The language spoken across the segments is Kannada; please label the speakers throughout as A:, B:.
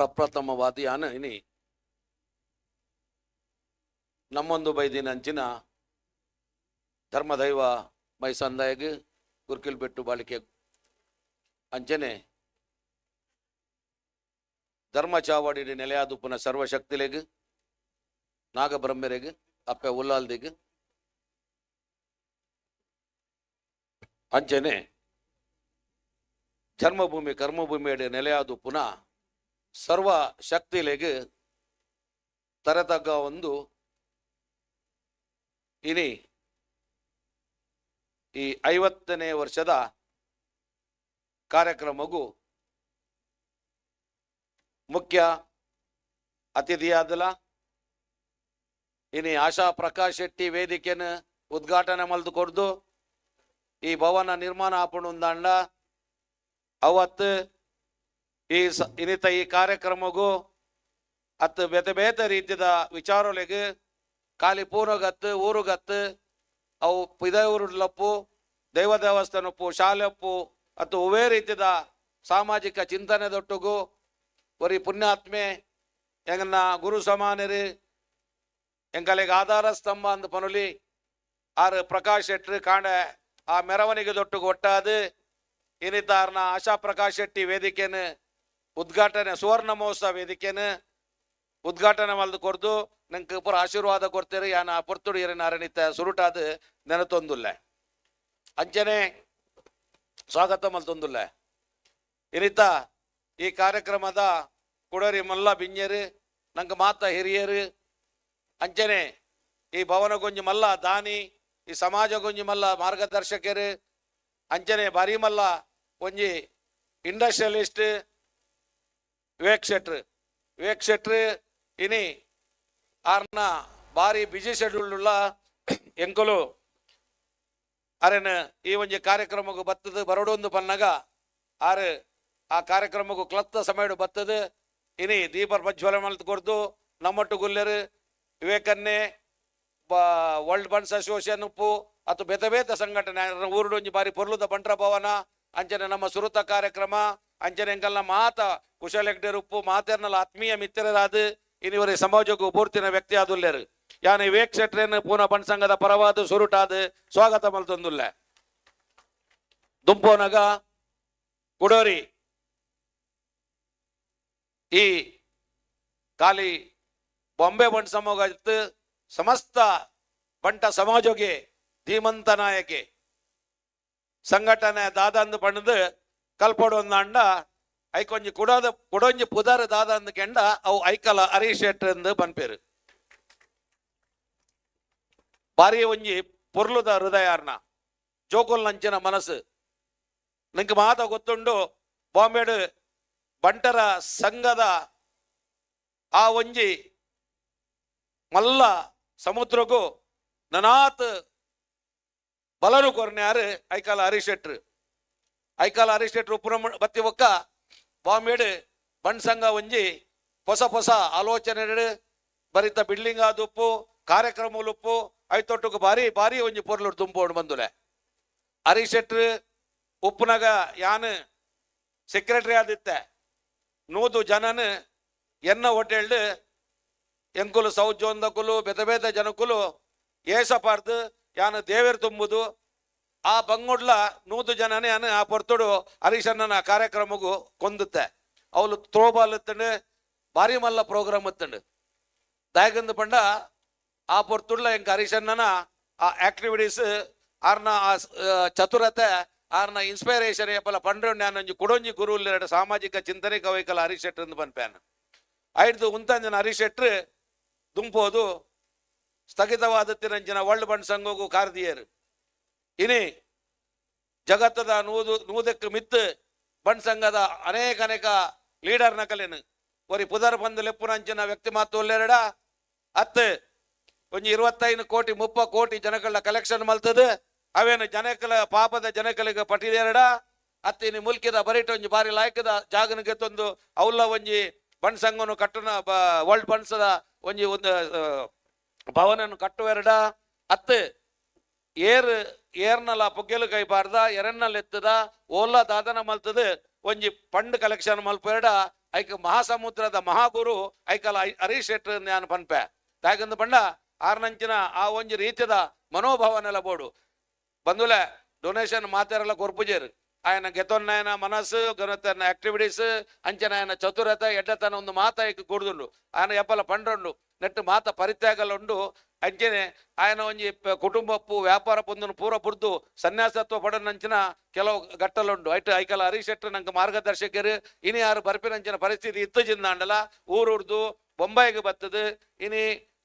A: ಪ್ರಪ್ರಥಮವಾದಿ. ಯಾನ ಇನಿ, ನಮ್ಮೊಂದು ಬೈದಿನ ಅಂಚಿನ ಧರ್ಮದೈವ ಮೈಸಂದಾಯಗ್ ಕುರ್ಕಿಲ್ ಬೆಟ್ಟು ಬಾಳಿಕೆ ಅಂಚನೆ ಧರ್ಮ ಚಾವಡಿ ನೆಲೆಯಾದುಪ್ಪನ ಸರ್ವಶಕ್ತಿಲೆಗ್, ನಾಗಬ್ರಹ್ಮರೆಗ್, ಅಪ್ಪೆ ಉಲ್ಲಾಲ್ದಿಗ್ ಅಂಚನೆ ಜನ್ಮಭೂಮಿ ಕರ್ಮಭೂಮಿಯಡಿ ನೆಲೆಯಾದು ಪುನಃ ಸರ್ವ ಶಕ್ತಿಲೆಗ್ ತರತಕ್ಕ ಒಂದು ಇನಿ. ಈ ಐವತ್ತನೇ ವರ್ಷದ ಕಾರ್ಯಕ್ರಮಗೂ ಮುಖ್ಯ ಅತಿಥಿಯಾದಲ. ಇನಿ ಆಶಾ ಪ್ರಕಾಶ್ ಶೆಟ್ಟಿ ವೇದಿಕೆಯನ್ನು ಉದ್ಘಾಟನೆ ಮಲ್ದು ಕೊಡ್ದು ಈ ಭವನ ನಿರ್ಮಾಣ ಆಪಣುಂದಾಂಡ ಅವತ್ತು ಈ ಸ ಈ ಕಾರ್ಯಕ್ರಮಗೂ ಅತ್ ಬೇತೆ ಬೇತೆ ರೀತಿಯದ ವಿಚಾರಗಳಿಗೆ ಖಾಲಿ ಪೂರ್ವಗತ್ತು ಊರುಗತ್ತು, ಅವು ಪಿದೂರುಲಪ್ಪು ದೈವ ದೇವಸ್ಥಾನಪ್ಪು ಶಾಲೆಪ್ಪು ಅತ್ತು ಉವೇ ರೀತಿಯದ ಸಾಮಾಜಿಕ ಚಿಂತನೆದೊಟ್ಟಿಗೂ ಒರಿ ಪುಣ್ಯಾತ್ಮೆ ಎಂಗನ್ನ ಗುರು ಸಮಾನರಿ, ಹೆಂಗಲಿಗೆ ಆಧಾರ ಸ್ತಂಭ ಅಂದ ಪನುಲಿ, ಆರು ಪ್ರಕಾಶ್ ಶೆಟ್ರು ಕಾಂಡ ಆ ಮೆರವಣಿಗೆ ದೊಟ್ಟಿಗೆ ಒಟ್ಟಾದು ಇನ್ನಿತಾರನ ಆಶಾ ಪ್ರಕಾಶ್ ಶೆಟ್ಟಿ ವೇದಿಕೆನು ಉದ್ಘಾಟನೆ, ಸುವರ್ಣ ಮಹೋತ್ಸವ ಇದಕ್ಕೇನು ಉದ್ಘಾಟನೆ ಮಲ್ದು ಕೊರ್ದು ನಂಗೆ ಪುರ ಆಶೀರ್ವಾದ ಕೊಡ್ತೀರಿ, ಯಾನ ಪೊರ್ತುಡು ಏರಿನ ಅರಣಿತ ಸುರುಟಾದ ನೆನತೊಂದುಲ್ಲ. ಅಂಚನೆ ಸ್ವಾಗತ ಮಲ್ತೊಂದುಲ್ಲ. ಇನ್ನಿತ ಈ ಕಾರ್ಯಕ್ರಮದ ಕುಡರಿ ಮಲ್ಲ ಬಿಂಜರು ನಂಗೆ ಮಾತ ಹಿರಿಯರು ಅಂಚನೆ ಈ ಭವನ ಗೊಂಜಿ ಮಲ್ಲ ದಾನಿ, ಈ ಸಮಾಜ ಗೊಂಜಿ ಮಲ್ಲ ಮಾರ್ಗದರ್ಶಕರು ಅಂಚನೆ ಬಾರಿ ಮಲ್ಲ, ಒಂಜಿ ಇಂಡಸ್ಟ್ರಿಯಲಿಸ್ಟ್ ವಿವೇಕ್ ಶೆಟ್ರ್. ವಿವೇಕ್ ಶೆಟ್ರಿ, ಇನಿ ಆರ್ನ ಬಾರಿ ಬಿಜಿ ಶೆಡ್ಯೂಲ್ ಉಳ್ಳ ಎಂಕುಲು ಅರೆನ ಈ ಒಂಜಿ ಕಾರ್ಯಕ್ರಮಕ್ಕೂ ಬತ್ತದ, ಬರೋಡೊಂದು ಪನ್ನಗ ಆರು ಆ ಕಾರ್ಯಕ್ರಮಕ್ಕೂ ಕ್ಲತ್ತ ಸಮಯ ಬತ್ತದ, ಇನಿ ದೀಪ ಪ್ರಜ್ವಲ ಮಲ್ತ್ ಕೊಡ್ದು, ನಮ್ಮಟ್ಟು ಗುಲ್ಲರು ವಿವೇಕನ್ನೇ ವರ್ಲ್ಡ್ ಬಂಡ್ಸ್ ಅಸೋಸಿಯೇಷನ್ ಉಪ್ಪು ಅಥವಾ ಬೇತೆಭೇದ ಸಂಘಟನೆ ಸಂಘಟನೆ ಊರುಡೊಂಜಿ ಬಾರಿ ಪೊರ್ಲುದ ಬಂಟ್ರ ಭವನ, ಅಂಚನೆ ನಮ್ಮ ಸುರುತ ಕಾರ್ಯಕ್ರಮ ಅಂಚನೆ ಎಂಕಲ್ನ ಮಾತ ಕುಶಲೆಗ್ಡೆರ್ ಉಪ್ಪು ಮಾತೆರ್ನಲ್ಲ ಆತ್ಮೀಯ ಮಿತ್ರರಾದ ಇನ್ನಿವರೆ ಸಮಾಜಕ್ಕೂ ಪೂರ್ತಿನ ವ್ಯಕ್ತಿ ಆದುಲ್ಲೇರು ಯಾನ ವೇಕ್ಷಟ್ರೇನ್ ಪೂನ ಸಂಘದ ಪರವಾದ ಸುರುಟಾದ ಸ್ವಾಗತ ಮಲ್ತೊಂದುಲ್ಲೆ. ದುಂಪೋನಗ, ಕುಡೋರಿ. ಈ ಖಾಲಿ ಬಾಂಬೆ ಬಂಟ್ ಸಮೂಹ ಸಮಸ್ತ ಬಂಟ ಸಮಾಜಗೆ ಧೀಮಂತ ನಾಯಕಿ. ಸಂಘಟನೆ ದಾದಂದು ಪಣದು ಕಲ್ಪಡೊಂದು ಅಂಡ ಐಕೊಂಜಿ ಕುಡಾದ, ಕುಡೊಂಜಿ ಪುದರ್ ದಾದ ಕೆಂಡ ಅವು ಐಕಲ ಅರಿಶೆಟ್ ಎಂದು ಬನ್ಪೇರು. ಬಾರಿ ಒಂಜಿ ಪೊರ್ಲುದ ಹೃದಯಾರ್ನ, ಜೋಕುಲ್ ನಂಚಿನ ಮನಸ್ಸು. ನಿಂಗೆ ಮಾತ ಗೊತ್ತುಂಡು, ಬಾಂಬೆಡು ಬಂಟರ ಸಂಘದ ಆ ಒಂಜಿ ಮಲ್ಲ ಸಮುದ್ರಗೂ ನನಾತ್ ಬಲನು ಕೊರ್ನ್ಯಾರು ಐಕಾಲ ಹರೀಶ್ ಶೆಟ್ರು ಐಕಾಲ ಅರಿಸ್ಟೇಟ್ ಉಪ್ಪುನ ಬತ್ತಿ ಒಕ್ಕ ಬಾಂಬೇಡ್ ಬಣ್ ಸಂಘ ಒಂಜಿ ಹೊಸ ಹೊಸ ಆಲೋಚನೆ ಬರಿತ ಬಿಲ್ಡಿಂಗ್ ಆದುಪ್ಪು ಕಾರ್ಯಕ್ರಮಲುಪ್ಪು ಐತೊಟ್ಟುಗು ಬಾರಿ ಬಾರಿ ಒಂಜಿ ಪೊರ್ಲು ತುಂಬೋಡು ಬಂದುಲೆ. ಹರೀಶ್ ಶೆಟ್ರು ಉಪ್ಪುನಗ ಯಾನ್ ಸೆಕ್ರೆಟರಿ ಆದಿತ್ತೆ. ನೂದು ಜನನ್ ಎನ್ನ ಹೋಟೆಲ್ಡು ಎಂಕುಲು ಸೌಜೋಂದಕುಲು ಬೆದ ಬೇದ ಜನಕುಲು ಏಸಪಾರ್ದು ಯಾನು ದೇವೇರ್ ತುಂಬುದು ಆ ಬಂಗುಡ್ಲ ನೂದು ಜನನೇ ಅನ್ನ ಆ ಪೊರ್ತುಡು ಹರೀಶಣ್ಣನ ಕಾರ್ಯಕ್ರಮಗೂ ಕೊಂದುತ್ತೆ. ಅವಳು ತ್ರೋಬಾಲ್ ಬಾರಿ ಮಲ್ಲ ಪ್ರೋಗ್ರಾಮ್ ಎತ್ತಂಡು. ದಾಯಗಂದು ಪಂಡ ಆ ಪೊರ್ತುಡ್ಲ ಎಂಕ ಹರೀಶಣ್ಣನ ಆ ಆಕ್ಟಿವಿಟೀಸ್ ಆರ್ನ ಆ ಚತುರತೆ, ಆರ್ನ ಇನ್ಸ್ಪೈರೇಷನ್ ಏಪಲ ಪಂಡ್ರೆ ನಾನು ಕುಡೊಂಜಿ ಗುರು ಸಾಮಾಜಿಕ ಚಿಂತನೆ ಕವೈಕಲ ಹರೀಶ್ ಶೆಟ್ರ್ ಎಂದು ಬಂದ್ಪ್ಯಾನ ಐದು ಉಂತಂಜನ ಹರೀಶ್ ಶೆಟ್ರ್ ದುಂಪೋದು ಸ್ಥಗಿತವಾದತ್ತಿನಂಚಿನ ವರ್ಲ್ಡ್ ಬಂಡ್ ಸಂಘಗೂ ಕಾರ್ದಿಯರು ಇನಿ ಜಗತ್ತದ ನೂದು, ನೂದಕ್ಕೆ ಮಿತ್ತು ಬಣ್ ಸಂಘದ ಅನೇಕ ಅನೇಕ ಲೀಡರ್ ನಕಲೇನು ಒರಿ ಪುದರ್ ಬಂದು ಲೆಪ್ಪುನಂಚಿನ ವ್ಯಕ್ತಿ ಮಾತು ಒಲ್ಲೆರಡ. ಅತ್ ಒಂಜಿ ಇರುವತ್ತೈದು ಕೋಟಿ, ಮುಪ್ಪ ಕೋಟಿ ಜನಗಳ ಕಲೆಕ್ಷನ್ ಮಲ್ತದ. ಅವೇನು ಜನಕಲ, ಪಾಪದ ಜನಕಲಿಗೆ ಪಟ್ಟಿದೆರಡ ಅತ್ತಿನಿ ಮುಲ್ಕಿದ ಬರಿಟ್ ಒಂಜಿ ಬಾರಿ ಲಾಯಕದ ಜಾಗನ ಗೆತ್ತೊಂದು ಅವಲ್ಲ ಒಂಜಿ ಬಣ್ ಸಂಘನು ಕಟ್ಟನ ವರ್ಲ್ಡ್ ಬಣ್ಸದ ಒಂಜಿ ಒಂದು ಭವನನ್ನು ಕಟ್ಟುವೆರಡ. ಅತ್ತು ಏರ್ ಏರ್ನಲ ಪೊಗ್ಗೆಲು ಕೈಬಾರ್ದ ಎರನ್ನಲ್ ಎತ್ತದ ಓಲ್ಲ ದಾದನ ಮಲ್ತದ ಒಂಜಿ ಪಂಡ್ ಕಲೆಕ್ಷನ್ ಮಲ್ಪೆರಡ ಐಕ ಮಹಾಸಮುದ್ರದ ಮಹಾಗುರು ಐಕಲ ಐ- ಹರೀಶ್ ಶೆಟ್ಟಿ ನಾನು ಪನ್ಪೆ ತಾಯಕಂದು ಪಂಡ ಆರ್ನಂಚಿನ ಆ ಒಂಜಿ ರೀತಿದ ಮನೋಭಾವನೆಲ ಬೋಡು ಬಂದುಲೆ ಡೊನೇಷನ್ ಮಾತೆರೆಲ್ಲ ಕೊರ್ಪುಜೇರು ఆయన ಗೆತೊನ್ನಾಯನ ಮನಸ್ಸು ಗನತನ ಆಕ್ಟಿವಿಟೀಸ್ ಅಂಚನ ఆయన ಚತುರತೆ ಎಡ್ಡತನ ಒಂದು ಮಾತ ಐಕ್ ಕೂಡುದುಂಡು ఆయన ಎಪ್ಪಲ ಪಂಡೊಂಡು ನೆಟ್ಟು ಮಾತ ಪರಿತ್ಯಾಗಲುಂಡು ಅಂಚನೆ ఆయన ಒಂಜಿ ಪ- ಕುಟುಂಬಪ್ಪು ವ್ಯಾಪಾರ ಪೊಂದನು ಪೂರ ಪುರ್ದು ಸನ್ಯಾಸತ್ವ ಪಡನಂಚಿನ ಕೆಲವು ಗಟ್ಟಲುಂಡು ಐಟ್ ಐಕಲ ಹರೀಶ್ ಶೆಟ್ಟಿ ನಂಗೆ ಮಾರ್ಗದರ್ಶಕರು ಇನಿ ಯಾರು ಬರ್ಪಿನಂಚಿನ ಪರಿಸ್ಥಿತಿ ಇತ್ತು ಜಿಂದಾಂಡಲ ಊರುರ್ದು ಬೊಂಬೈಗೆ ಬತ್ತದು ಇನಿ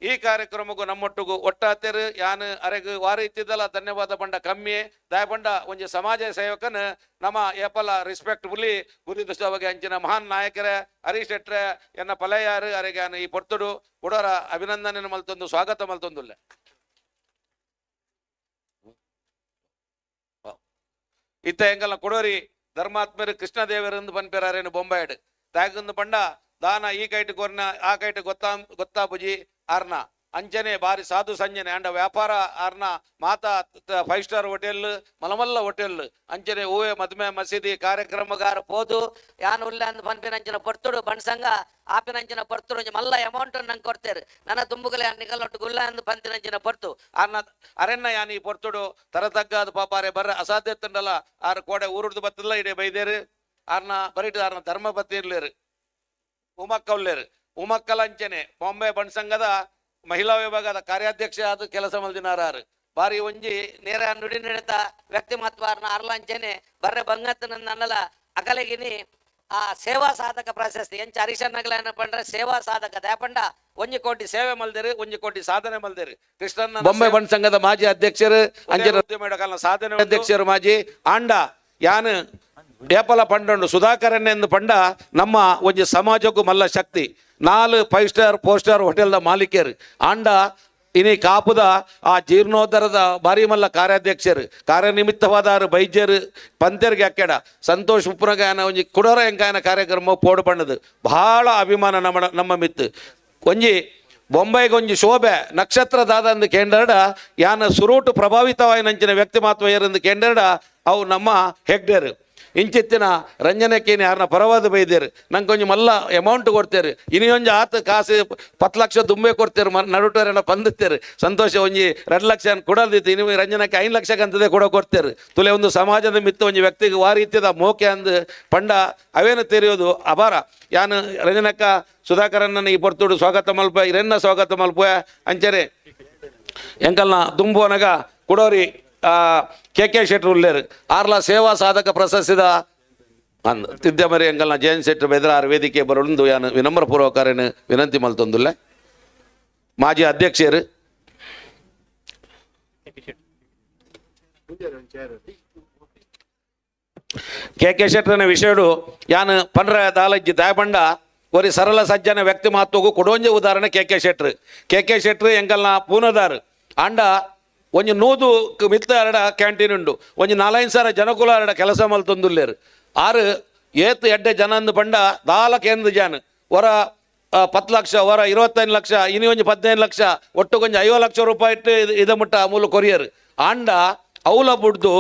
A: ಈ ಕಾರ್ಯಕ್ರಮಕ್ಕೂ ನಮ್ಮೊಟ್ಟಿಗೂ ಒಟ್ಟಾತೆರು ಯಾನ್ ಅರೆಗ್ ವಾರ ಇತ್ತಿದ್ದಲ್ಲ, ಧನ್ಯವಾದ ಬಂಡ ಕಮ್ಮಿ. ದಾಯ ಪಂಡ ಒಂಜಿ ಸಮಾಜ ಸೇವಕನ, ನಮ್ಮ ಏಪಲ ರೆಸ್ಪೆಕ್ಟ್ಫುಲಿ ಗುರುತಿಸುವಗೆ ಅಂಚಿನ ಮಹಾನ್ ನಾಯಕರ, ಹರೀಶ್ ಶೆಟ್ರೆ, ಎನ್ನ ಪಲೆಯಾರು, ಅರೆಗೆ ಯಾನ್ ಈ ಪೊರ್ತುಡು ಕೊಡೋರ ಅಭಿನಂದನೆ ಮಲ್ತೊಂದು, ಸ್ವಾಗತ ಮಲ್ತೊಂದುಲ್ಲ. ಇತ್ತ ಎಂಗಲ್ಲ ಕೊಡೋರಿ, ಧರ್ಮಾತ್ಮರು ಕೃಷ್ಣದೇವರಂದು ಪನ್ಪೆರಾರೇನು ಬೊಂಬಾಯ್ಡ್. ತಾಗಂದು ಪಂಡ ದಾನ ಈ ಕೈಟ್ ಕೊರ್ನ, ಆ ಕೈಟ್ ಗೊತ್ತಾ ಗೊತ್ತಾ ಬುಜಿ ಆರ್ನ ಅಂಜನೆ ಬಾರಿ ಸಾಧು ಸಂಜನೆ ಅಂಡ ವ್ಯಾಪಾರ ಆರ್ನ ಮಾತಾ ಫೈವ್ ಸ್ಟಾರ್ ಹೋಟೆಲ್ ಮಲಮಲ್ಲ ಹೋಟೆಲ್ ಅಂಜನೆ ಹೂವೆ ಮದುವೆ ಮಸೀದಿ ಕಾರ್ಯಕ್ರಮಗಾರ
B: ಪೋದು ಯಾನ್ ಉಲ್ಲ ಅಂದ್ ಬಂದಿನ ಅಂಜನ ಬರ್ತುಡು ಬಣ್ಸಂಗ ಆಪಿನ ಅಂಜನ ಬರ್ತುಡು ಮಲ್ಲ ಅಮೌಂಟ್ ನಂಗೆ ಕೊಡ್ತೇರು ನನ್ನ ತುಂಬುಗಲೆ ನಿಗಲ್ಲೊಟ್ಟು ಗುಲ್ಲ ಅಂದ್ ಬಂದಿನ ಅಂಜನ ಬರ್ತು
A: ಆರ್ನ ಅರೆನ್ನ ಯಾನ್ ಈ ಬರ್ತುಡು ತರತಗ್ಗಾದ ಪಾಪಾರೆ ಬರ್ರ ಅಸಾಧ್ಯತಂಡಲ್ಲ ಆರು ಕೋಡೆ ಊರುಡ್ದು ಬತ್ತಲ್ಲ ಇಡೇ ಬೈದೇರು ಆರ್ನ ಬರೀಟು ಆರ್ನ ಧರ್ಮ ಬತ್ತಿರ್ಲೇರು ಉಮಕ್ಕವ್ಲೇರು ಉಮಕ್ಕಲ ಅಂಚನೆ ಬಣ್ ಸಂಘದ ಮಹಿಳಾ ವಿಭಾಗದ ಕಾರ್ಯಾಧ್ಯಕ್ಷ ಆದ ಕೆಲಸ ಮಲ್ದಿನಾರು ಬಾರಿ ಒಂಜಿ
B: ನೇರ ನುಡಿ ನಡೆತ ವ್ಯಕ್ತಿಮತ್ವಾರ್ನ ಅರ್ಲಾಂಚನೆ. ಬರ್ರೆ ಬಂಗತ್ತನ ನನ್ನಲ ಅಗಲಗಿನಿ. ಆ ಸೇವಾ ಸಾಧಕ ಪ್ರಶಸ್ತಿ. ಎಂಚ ಹರಿಶನ್ನಗಲನ್ನ ಪಂಡ್ರೆ ಸೇವಾ ಸಾಧಕ. ದಯಪಂಡ
A: ಒಂಜಿ ಕೋಟಿ ಸೇವೆ ಮಲ್ದಿರಿ ಒಂಜಿ ಕೋಟಿ ಸಾಧನೆ ಮಲ್ದಿರಿ. ಕೃಷ್ಣನ್ ಬೊಂಬೆ ಬಣ್ ಸಂಘದ ಮಾಜಿ ಅಧ್ಯಕ್ಷರು ಅಂಜನ ಉದ್ಯಮ ಸಾಧನೆ ಅಧ್ಯಕ್ಷರು ಮಾಜಿ ಆಂಡ ಯಾನ್ ಏಪಲ ಪಂಡು ಸುಧಾಕರನ್ ಎಂದು ಪಂಡ ನಮ್ಮ ಒಂಜಿ ಸಮಾಜಕ್ಕೂ ಮಲ್ಲ ಶಕ್ತಿ. ನಾಲ್ ಫೈವ್ ಸ್ಟಾರ್ ಫೋರ್ ಸ್ಟಾರ್ ಹೋಟೆಲ್ದ ಮಾಲೀಕರು ಆಂಡ ಇನಿ ಕಾಪುದ ಆ ಜೀರ್ಣೋದ್ಧಾರದ ಬಾರಿ ಮಲ್ಲ ಕಾರ್ಯಾಧ್ಯಕ್ಷರು ಕಾರ್ಯನಿಮಿತ್ತವಾದಾರು ಬೈದ್ಯರು ಪಂತ್ಯರಿಗೆ ಅಕ್ಕೆಡ. ಸಂತೋಷ್ ಉಪ್ಪುನಗಾಯನ ಒಂಜಿ ಕುಡರ ಎಂಕಾಯನ ಕಾರ್ಯಕ್ರಮ ಪೋಡು ಪಂಡದು. ಬಹಳ ಅಭಿಮಾನ ನಮ್ಮ ನಮ್ಮ ಮಿತ್ತು. ಒಂಜಿ ಬೊಂಬೈಗೆ ಒಂಜಿ ಶೋಭೆ ನಕ್ಷತ್ರದಾದ ಎಂದು ಕೇಂದ್ರಡ ಯಾನ ಸುರೂಟು ಪ್ರಭಾವಿತವಾಯಿನಂಚಿನ ವ್ಯಕ್ತಿ ಮಾತ್ವ ಏರಂದು ಕೇಂದ್ರಡ ಅವು ನಮ್ಮ ಹೆಗ್ಡೇರು. ಇಂಚಿತ್ತಿನ ರಂಜನಕ್ಕೇನು ಯಾರನ್ನ ಪರವಾದ ಬೈದೇರು. ನಂಗೆ ಕೊಂಚ ಮಲ್ಲ ಅಮೌಂಟ್ ಕೊಡ್ತೇರು. ಇನ್ನೊಂದು ಆತ ಕಾಸು ಪತ್ತು ಲಕ್ಷ ದುಂಬೆ ಕೊಡ್ತೇರು. ಮ ನಡುಟರೇನ ಬಂದಿತ್ತೇರು. ಸಂತೋಷ ಒಂಜಿ ಎರಡು ಲಕ್ಷ ಕೊಡಲ್ದಿತ್ತು. ಇನ್ನು ರಂಜನಕ್ಕೆ ಐದು ಲಕ್ಷ ಕೂಡ ಕೊಡೋ ಕೊಡ್ತೇರು. ತುಲೆ ಒಂದು ಸಮಾಜದ ಮಿತ್ತ ಒಂಜಿ ವ್ಯಕ್ತಿಗೆ ವಾರಿ ಇತ್ತಿದ ಮೋಕೆ ಅಂದು ಪಂಡ ಅವೇನು ತೆರೆಯೋದು ಅಪಾರ. ಯಾನು ರಂಜನಕ್ಕ ಸುಧಾಕರನ್ನ ಈ ಬರ್ತುಡು ಸ್ವಾಗತ ಮಲ್ಪ ಇರೆನ್ನ ಸ್ವಾಗತ ಮಲ್ಪ ಅಂಚರೆ ಎಂಕಲ್ನ ದುಂಬೋನಗ ಕುಡೋರಿ ಕೆ ಕೆ ಶೆಟ್ರು ಉಲ್ಲೇರು ಆರ್ಲ ಸೇವಾ ಸಾಧಕ ಪ್ರಶಸ್ತಿದ ಅಂದ್ ತಿದ್ದಮರಿ ಎಂಕಲ್ನ ಜಯನ್ ಶೆಟ್ರು ಬೆದರಾರ್ ವೇದಿಕೆ ಬರೊಂದು ಯಾನು ವಿನಮ್ರ ಪೂರ್ವಕರೇನು ವಿನಂತಿ ಮಲ್ತೊಂದುಲ್ಲೆ ಮಾಜಿ ಅಧ್ಯಕ್ಷರು ಕೆ ಕೆ ಶೆಟ್ರನ ವಿಷಯಡು ಯಾನ್ ಪಂಡ್ರ ದಾಲಜ್ಜಿ ದಾಯಪಂಡ ಒರಿ ಸರಳ ಸಜ್ಜನ ವ್ಯಕ್ತಿ ಮಾತುಗು ಕೊಡೊಂಜಿ ಉದಾಹರಣೆ ಕೆ ಕೆ ಶೆಟ್ರು ಕೆ ಕೆ ಶೆಟ್ರು ಎಂಕಲ್ನ ಪೂನದಾರ್ ಅಂಡ ಒಂಜಿ ನೂದು ಮಿತ್ತ ಎರಡ ಕ್ಯಾಂಟೀನ್ ಉಂಡು. ಒಂಜಿ ನಾಲೈದು ಸಾವಿರ ಜನಕುಲ ಎರಡ ಕೆಲಸ ಮಲ್ತೊಂದುಲ್ಲೇರು ಆರು ಏತ್ ಎಡ್ಡೆ ಜನ ಅಂದು ಪಂಡ ದಾಲ ಕೇಂದ್ರ ಜಾನ್. ಹೊರ ಪತ್ತು ಲಕ್ಷ ಹೊರ ಇರುವತ್ತೈದು ಲಕ್ಷ, ಇನಿ ಒಂಜಿ ಪದಿನೈದು ಲಕ್ಷ, ಒಟ್ಟು ಕೊಂಚ ಐವತ್ತು ಲಕ್ಷ ರೂಪಾಯಿ ಇಟ್ಟು ಇದು ಮುಟ್ಟ ಮೂಲ ಕೊರಿಯರ್. ಆಂಡ ಅವಲ ಬುಡ್ದು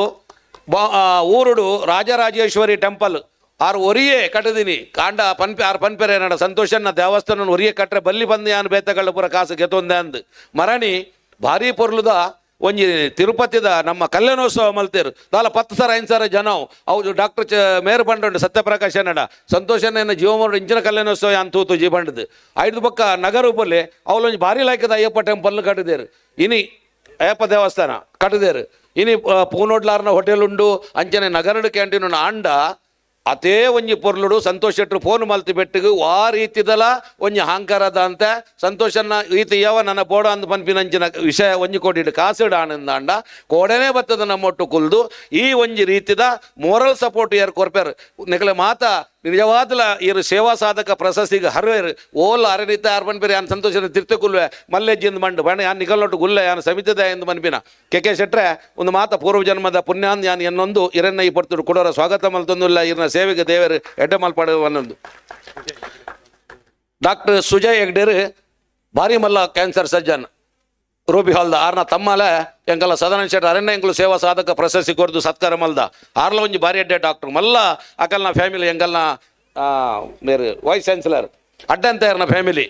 A: ಊರುಡು ರಾಜರಾಜೇಶ್ವರಿ ಟೆಂಪಲ್. ಆರು ಒರಿಯೇ ಕಟ್ಟದಿನಿ ಕಾಂಡ ಪನ್ಪೆ, ಆರು ಪನ್ಪೆರೆ ನಡ ಸಂತೋಷನ ದೇವಸ್ಥಾನ ಒರಿಯೇ ಕಟ್ಟರೆ ಬಲ್ಲಿ ಬಂದು ಯಾನು ಬೇತಗಳ ಪುರ ಕಾಸು ಗೆತ್ತೊಂದೆ ಅಂದ್. ಮರಣಿ ಭಾರಿ ಪೊರ್ಲುದ ಒಂಜಿ ತಿರುಪತಿದ ನಮ್ಮ ಕಲ್ಯಾಣೋತ್ಸವ ಮಲ್ತೇರು. ದಾಲ ಪತ್ತು ಸಾವಿರ ಐದು ಸಾವಿರ ಜನ ಡಾಕ್ಟರ್ ಚ ಮೇರ್ ಬಂಡ ಸತ್ಯಪ್ರಕಾಶ ಅನ್ನಡ ಸಂತೋಷನ ಜೀವಮೋಡ ಇಂಚಿನ ಕಲ್ಯಾಣೋತ್ಸವ ಅಂತೂತು ಜೀ ಬಂಡದು ಐದು ಪಕ್ಕ ನಗರ ಉಪಲ್ಲಿ ಅವಳೊಂದು ಭಾರಿ ಲಾಯ್ಕದ ಅಯ್ಯಪ್ಪ ಟೆಂಪಲ್ ಕಟ್ಟಿದೇರು. ಇನಿ ಅಯ್ಯಪ್ಪ ದೇವಸ್ಥಾನ ಕಟ್ಟಿದೇರು. ಇನಿ ಪೂನೋಡ್ಲಾರ್ನ ಹೋಟೆಲ್ ಉಂಡು, ಅಂಚನೆ ನಗರಡು ಕ್ಯಾಂಟೀನ್ ಉಂಡು ಆಂಡ ಅದೇ ಒಂಜಿ ಪೊರ್ಲುಡು ಸಂತೋಷ್ ಶೆಟ್ರು ಫೋನ್ ಮಲ್ತಿ ಬೆಟ್ಟಿಗೆ, ಆ ರೀತಿದಲ ಒಂಜಿ ಹಾಂಕಾರದ ಅಂತ ಸಂತೋಷನ್ನ ಈತಿ ಯಾವ ನನ್ನ ಬೋಡ ಅಂದ್ ಪನ್ಪಿನಂಚಿನ ವಿಷಯ ಒಂಜಿ ಕೋಟಿಡ್ ಕಾಸಿಡ ಆನಂದ ಅಂಡ ಕೋಡನೆ ಬತ್ತದ ನಮ್ಮೊಟ್ಟು ಕುಲ್ದು, ಈ ಒಂಜಿ ರೀತಿದ ಮೋರಲ್ ಸಪೋರ್ಟ್ ಯಾರು ಕೊರ್ಪೆರ್ ನೆಕಲೆ ಮಾತ ನಿಜವಾದಲ ಇರು ಸೇವಾ ಸಾಧಕ ಪ್ರಶಸ್ತಿಗೆ ಹರ್ವೇರು ಓಲ್ ಅರಣಿತ ಅರ್ಬನ್ ಬೇರೆ ಯಾನ್ ಕುಲ್ವೆ. ಮಲ್ಲೆಜ್ಜಿಂದ ಮಂಡು ಬಣ್ಣ ಯಾನ್ ನಿಗಲೊಟ್ಟು ಗುಲ್ಲೆ ಯಾನ್ ಸಮಿತದ ಎಂದು ಮನ್ಪಿನ ಕೆ ಕೆ ಶೆಟ್ರೆ, ಒಂದು ಮಾತ ಪೂರ್ವ ಜನ್ಮದ ಪುಣ್ಯಾನ್ ಯಾನ್ ಎನ್ನೊಂದು ಇರನ್ನ ಈ ಪಡ್ತು ಕೊಡೋರ ಸ್ವಾಗತ ಮಲ್ತೊಂದಿಲ್ಲ ಇರನ್ನ ಸೇವೆಗೆ ದೇವರು ಎಡ್ಡ ಮಲ್ಪಡುವ ಅನ್ನೊಂದು ಡಾಕ್ಟರ್ ಸುಜಯ್ ಹೆಗ್ಡೇರ್, ಭಾರಿ ಮಲ್ಲ ಕ್ಯಾನ್ಸರ್ ಸರ್ಜನ್ ರೂಬಿ ಹಾಲ್ದ ಆರ್ನ ತಮ್ಮಲ ಎಂಕಲ ಸದಾನಂದ ಶೆಟ್ಟಿ ಅರಣ್ಯ ಎಂಕಲು ಸೇವಾ ಸಾಧಕ ಪ್ರಶಸ್ತಿ ಕೊರ್ದು ಸತ್ಕಾರ ಮಲ್ದ. ಆರ್ಲ ಒಂಜಿ ಬಾರಿ ಎಡ್ಡೆ ಡಾಕ್ಟರ್. ಮಲ್ಲ ಅಕಲ್ನ ಫ್ಯಾಮಿಲಿ ಎಂಕಲ್ನ ಮೇರು ವೈಸ್ ಚಾನ್ಸಲರ್. ಅಡ್ಡಂತೇರ್ನ ಫ್ಯಾಮಿಲಿ.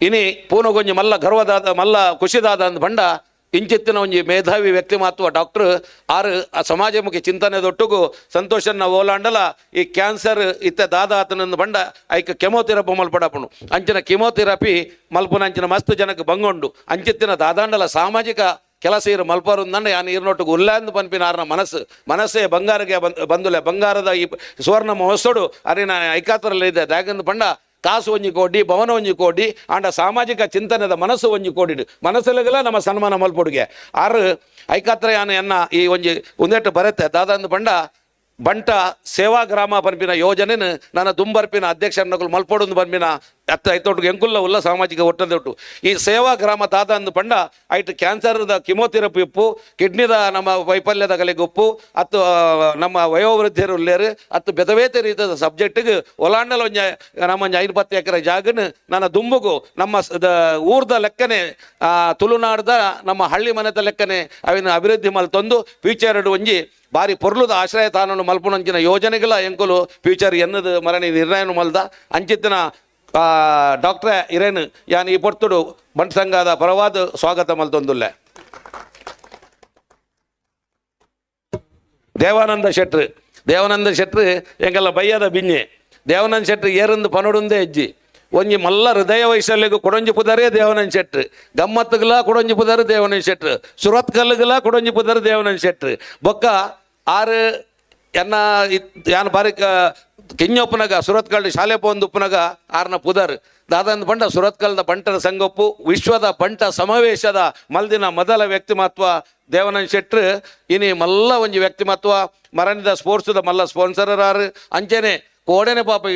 A: ಇನಿ ಪೂನಗೊಂಜಿ ಮಲ್ಲ ಗರ್ವದಾದ, ಮಲ್ಲ ಖುಷಿದಾದ ಅಂದ್ ಬಂಡ ಇಂಚಿತ್ತಿನ ಒಂಜಿ ಮೇಧಾವಿ ವ್ಯಕ್ತಿ ಮಾತುವ ಡಾಕ್ಟರ್. ಆರು, ಆ ಸಮಾಜಮುಖಿ ಚಿಂತನೆದೊಟ್ಟಿಗೂ ಸಂತೋಷನ ಓಲಾಂಡಲ. ಈ ಕ್ಯಾನ್ಸರ್ ಇತ್ತ ದಾದ ಆತನಂದು ಬಂಡ ಐಕ ಕೆಮೋಥೆರಪಿ ಮಲ್ಪಡಪುಣು. ಅಂಚಿನ ಕೆಮೋಥೆರಪಿ ಮಲ್ಪುನ ಅಂಚಿನ ಮಸ್ತ್ ಜನಕ್ಕೆ ಬಂಗೊಂಡು. ಅಂಚಿತ್ತಿನ ದಾದಾಂಡಲ ಸಾಮಾಜಿಕ ಕೆಲಸ ಇರು ಮಲ್ಪರು ಯಾನ ಇರ್ ಇರ್ನೊಟ್ಟಿಗೆ ಉಲ್ಲಾಂದು ಪನ್ಪಿನ ಆರ್ನ ಮನಸ್ಸು. ಮನಸ್ಸೇ ಬಂಗಾರಗೆ ಬಂದ್, ಬಂದುಲೆ. ಬಂಗಾರದ ಈ ಸುವರ್ಣ ಮಹೋತ್ಸವಡು ಅರೆ ನಾನು ಇದೆ ದಾಗಂದು ಪಂಡ ಕಾಸು ಒಂಜಿ ಕೋಡಿ, ಭವನ ಕೋಡಿ, ಆಂಡ ಸಾಮಾಜಿಕ ಚಿಂತನೆದ ಮನಸ್ಸು ಕೋಡಿ ಮನಸ್ಸಲ್ಲಿಗೆಲ್ಲ ನಮ್ಮ ಸನ್ಮಾನ ಮಲ್ಪೊಡುಗೆ. ಆರು ಐಕಾತ್ರ ಯಾನ ಎನ್ನ ಈ ಒಂಜಿ ಒಂದೆಟ್ಟು ಬರುತ್ತೆ. ದಾದಂದು ಪಂಡ ಬಂಟ ಸೇವಾ ಗ್ರಾಮ ಪನ್ಪಿನ ಯೋಜನೆನ ನನ್ನ ದುಂಬರ್ಪಿನ ಅಧ್ಯಕ್ಷರನ್ನಗಳು ಮಲ್ಪೊಡೊಂದು ಪನ್ಪಿನ ಅತ್ತ ಐತೊಟ್ಟು ಎಂಕುಲ್ಲ ಉಲ್ಲ ಸಾಮಾಜಿಕ ಒಟ್ಟದೊಟ್ಟು ಈ ಸೇವಾ ಗ್ರಾಮ ದಾದ ಅಂದು ಪಂಡ ಐಟ್ ಕ್ಯಾನ್ಸರ್ದ ಕಿಮೋಥೆರಪಿ ಉಪ್ಪು, ಕಿಡ್ನಿದ ನಮ್ಮ ವೈಫಲ್ಯದ ಕಲೆಗೆ ಉಪ್ಪು, ಅತ್ತು ನಮ್ಮ ವಯೋವೃದ್ಧರು ಉಳ್ಳೇರು ಅತ್ತು ಬೆದವೇತ ರೀತಿಯ ಸಬ್ಜೆಕ್ಟಿಗೆ ಒಲಾಂಡಲ ಒಂಜ ನಮ್ಮ ಐವತ್ತು ಎಕರೆ ಜಾಗನ ನನ್ನ ದುಂಬುಗು, ನಮ್ಮ ಊರ್ದ ಲೆಕ್ಕನೆ ತುಳುನಾಡ್ದ ನಮ್ಮ ಹಳ್ಳಿ ಮನೆದ ಲೆಕ್ಕನೆ, ಅವಿನ ಅಭಿವೃದ್ಧಿ ಮಲ್ತೊಂದು ಫ್ಯೂಚರ್ ಒಂಜಿ ಬಾರಿ ಪೊರ್ಲುದ ಆಶ್ರಯ ತಾನನ್ನು ಮಲ್ಪುನಂಚಿನ ಯೋಜನೆಗಳ ಎಂಕುಲು ಫ್ಯೂಚರ್ ಎನ್ನದು ಮರಣಿ ನಿರ್ಣಯ ಮಲ್ದ. ಅಂಚಿತ್ತಿನ ಡಾಕ್ಟರ್ ಇರೇನು, ಯಾನ್ ಈ ಪೊರ್ತುಡು ಬಂಟ್ ಸಂಘದ ಪರವಾದ ಸ್ವಾಗತ ಮಲ್ತೊಂದುಲ್ಲೆ. ದೇವಾನಂದ ಶೆಟ್ರು ದೇವಾನಂದ ಶೆಟ್ರು ಎಂಗಲ್ಲ ಬಯ್ಯದ ಬಿನ್ನೆ. ದೇವಾನಂದ ಶೆಟ್ರು ಏರಂದು ಪನೊಡುಂದೇ ಹೆಜ್ಜಿ ಒಂಜಿ ಮಲ್ಲ ಹೃದಯ ವೈಶಲ್ಯಗೂ ಕೊಡೊಂಜಿ ಪುದರೇ ದೇವನನ್ ಶೆಟ್ರು. ಗಮ್ಮತ್ತುಗಲ ಕೊಡೊಂಜಿ ಪುದರ್ ದೇವನಂದ ಶೆಟ್ರು. ಸುರತ್ ಕಲ್ಲುಗಲ ಕೊಡೊಂಜಿ ಪುದರ್ ದೇವನನ್ ಶೆಟ್ರು. ಬೊಕ್ಕ ಆರು ಎನ್ನ ಯಾನ್ ಬಾರಿ ಕಿಂಜೊಪ್ಪನಾಗ ಸುರತ್ಕಲ್ ಶಾಲೆ ಪೋಂದು ಉಪ್ಪನಾಗ ಆರ್ನ ಪುದರ್. ದಾದಂದ್ ಬಂಡ ಸುರತ್ಕಲ್ದ ಬಂಟರ ಸಂಗಪ್ಪು, ವಿಶ್ವದ ಬಂಟ ಸಮಾವೇಶದ ಮಲ್ದಿನ ಮೊದಲ ವ್ಯಕ್ತಿಮತ್ವ ದೇವನಂದ್ ಶೆಟ್ರು. ಇನಿ ಮಲ್ಲ ಒಂಜಿ ವ್ಯಕ್ತಿಮತ್ವ ಮರಣದ ಸ್ಪೋರ್ಟ್ಸ್ದ ಮಲ್ಲ ಸ್ಪಾನ್ಸರರಾರು. ಅಂಚೆನೆ ಕೋಡೆನೆ ಪಾಪ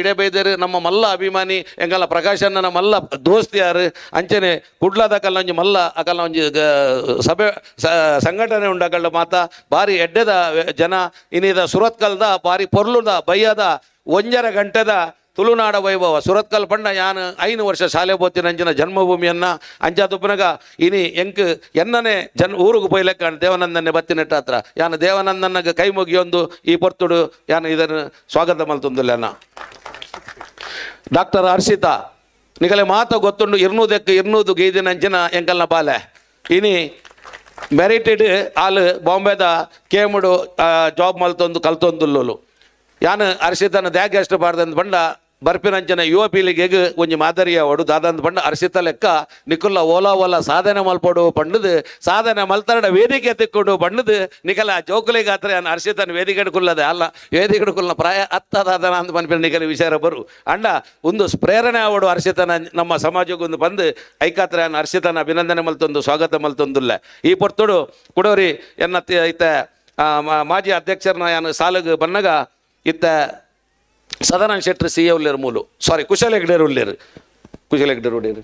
A: ನಮ್ಮ ಮಲ್ಲ ಅಭಿಮಾನಿ ಎಂಗಲ್ಲ ಪ್ರಕಾಶ್ ಅಣ್ಣನ ಮಲ್ಲ ದೋಸ್ತಿ ಯಾರು? ಅಂಚನೆ ಕುಡ್ಲದ ಕಲ್ಲ ಒಂಜಿ ಮಲ್ಲ ಅಕಲ್ಲ ಒಂಜಿ ಸಭೆ ಸಂಘಟನೆ ಉಂಡಕಲ್ಲ ಮಾತ ಬಾರಿ ಎಡ್ಡೆದ ಜನ, ಇನ್ನಿದ ಸುರತ್ಕಲ್ದ ಬಾರಿ ಪೊರ್ಲುದ ಬಯ್ಯದ ಒಂಜರ ಗಂಟೆದ ತುಳುನಾಡ ವೈಭವ. ಸುರತ್ಕಲ್ ಪಂಡ ಯಾನ್ ಐನು ವರ್ಷ ಶಾಲೆ ಬೋತಿನ ಅಂಚಿನ ಜನ್ಮಭೂಮಿಯನ್ನ ಅಂಚಾದುಪ್ಪನಾಗ ಇನಿ ಎಂಕ್ ಎನ್ನನೆ ಜನ್ ಊರಿಗೆ ಪೊಯ್ಲೆಕ್ಕ ದೇವನಂದನ್ನೇ ಬತ್ತಿನೆಟ್ಟ ಹತ್ರ ಯಾನು ದೇವನಂದನಗ ಕೈ ಮುಗಿಯೊಂದು ಈ ಪೊರ್ತುಡು ಯಾನು ಇದನ್ನು ಸ್ವಾಗತ ಮಲ್ತೊಂದುಲ್ಲೆನ ಡಾಕ್ಟರ್ ಹರ್ಷಿತಾ, ನಿಗಲೆ ಮಾತು ಗೊತ್ತುಂಡು ಇರ್ನೂದಕ್ಕೆ ಇರ್ನೂದು ಗೀದಿನ ಅಂಚಿನ ಎಂಕಲ್ನ ಬಾಲೆ ಇನಿ ಮೆರಿಟೆಡ್ ಆಲ್ ಬಾಂಬೆದ ಕೇಮುಡು ಜಾಬ್ ಮಲ್ತೊಂದು ಕಲ್ತೊಂದುಲ್ಲೋಲು. ಯಾನು ಅರಿಸಿದ್ದನ್ನು ದ್ಯಾಗ್ ಎಷ್ಟು ಬಾರ್ದಂದು ಬಂಡ ಬರ್ಪಿನಂಚನ ಯುವ ಪೀಳಿಗೆಗೆ ಒಂಜಿ ಮಾದರಿಯ ಒಡು ದಾದಂದ್ ಪಂಡ ಅರ್ಸಿತ ಲೆಕ್ಕ. ನಿಕುಲ್ಲ ಓಲಾ ಓಲಾ ಸಾಧನೆ ಮಲ್ಪಡು ಪಂಡದು. ಸಾಧನೆ ಮಲ್ತರಡ ವೇದಿಕೆ ತಿಕ್ಕೊಂಡು ಬಣ್ಣದು ನಿಕಲ ಜೋಕುಲಿಗಾತ್ರೆ ಅನ್ನ ವೇದಿಕೆ ಹಿಡ್ಕೊಳ್ಳದೆ ಅಲ್ಲ. ವೇದಿಕೆ ಹಿಡ್ಕೊಳ್ಳ ಪ್ರಾಯ ಹತ್ತದಾದನ ಅಂತ ಪನ್ಪಿನ ನಿಕಲ ವಿಚಾರ ಬರು. ಅಂಡ ಒಂದು ಪ್ರೇರಣೆ ಆವಡು ಅರ್ಸಿತನ ನಮ್ಮ ಸಮಾಜಕ್ಕೆ ಒಂದು ಬಂದು ಐಕಾತ್ರ ಅನ್ನ ಹರ್ಷಿತನ ಅಭಿನಂದನೆ ಮಲ್ತೊಂದು, ಸ್ವಾಗತ ಮಲ್ತೊಂದುಲ್ಲ. ಈ ಪೊರ್ತುಡು ಕುಡೋರಿ ಎನ್ನ ಐತೆ ಮಾಜಿ ಅಧ್ಯಕ್ಷರನ್ನ ಸಾಲಗ್ ಬನ್ನಗ ಇತ್ತ ಸದಾನಂದ ಶೆಟ್ಟಿ ಸಿ ಎ ಉಳ್ಳೇರು ಮೂಲು. ಸಾರಿ ಕುಶಲ ಹೆಗ್ಡೇರು ಉಳ್ಳೇರು ಕುಶಲ ಹೆಗ್ಡೇರು ಉಳ್ಳೇರು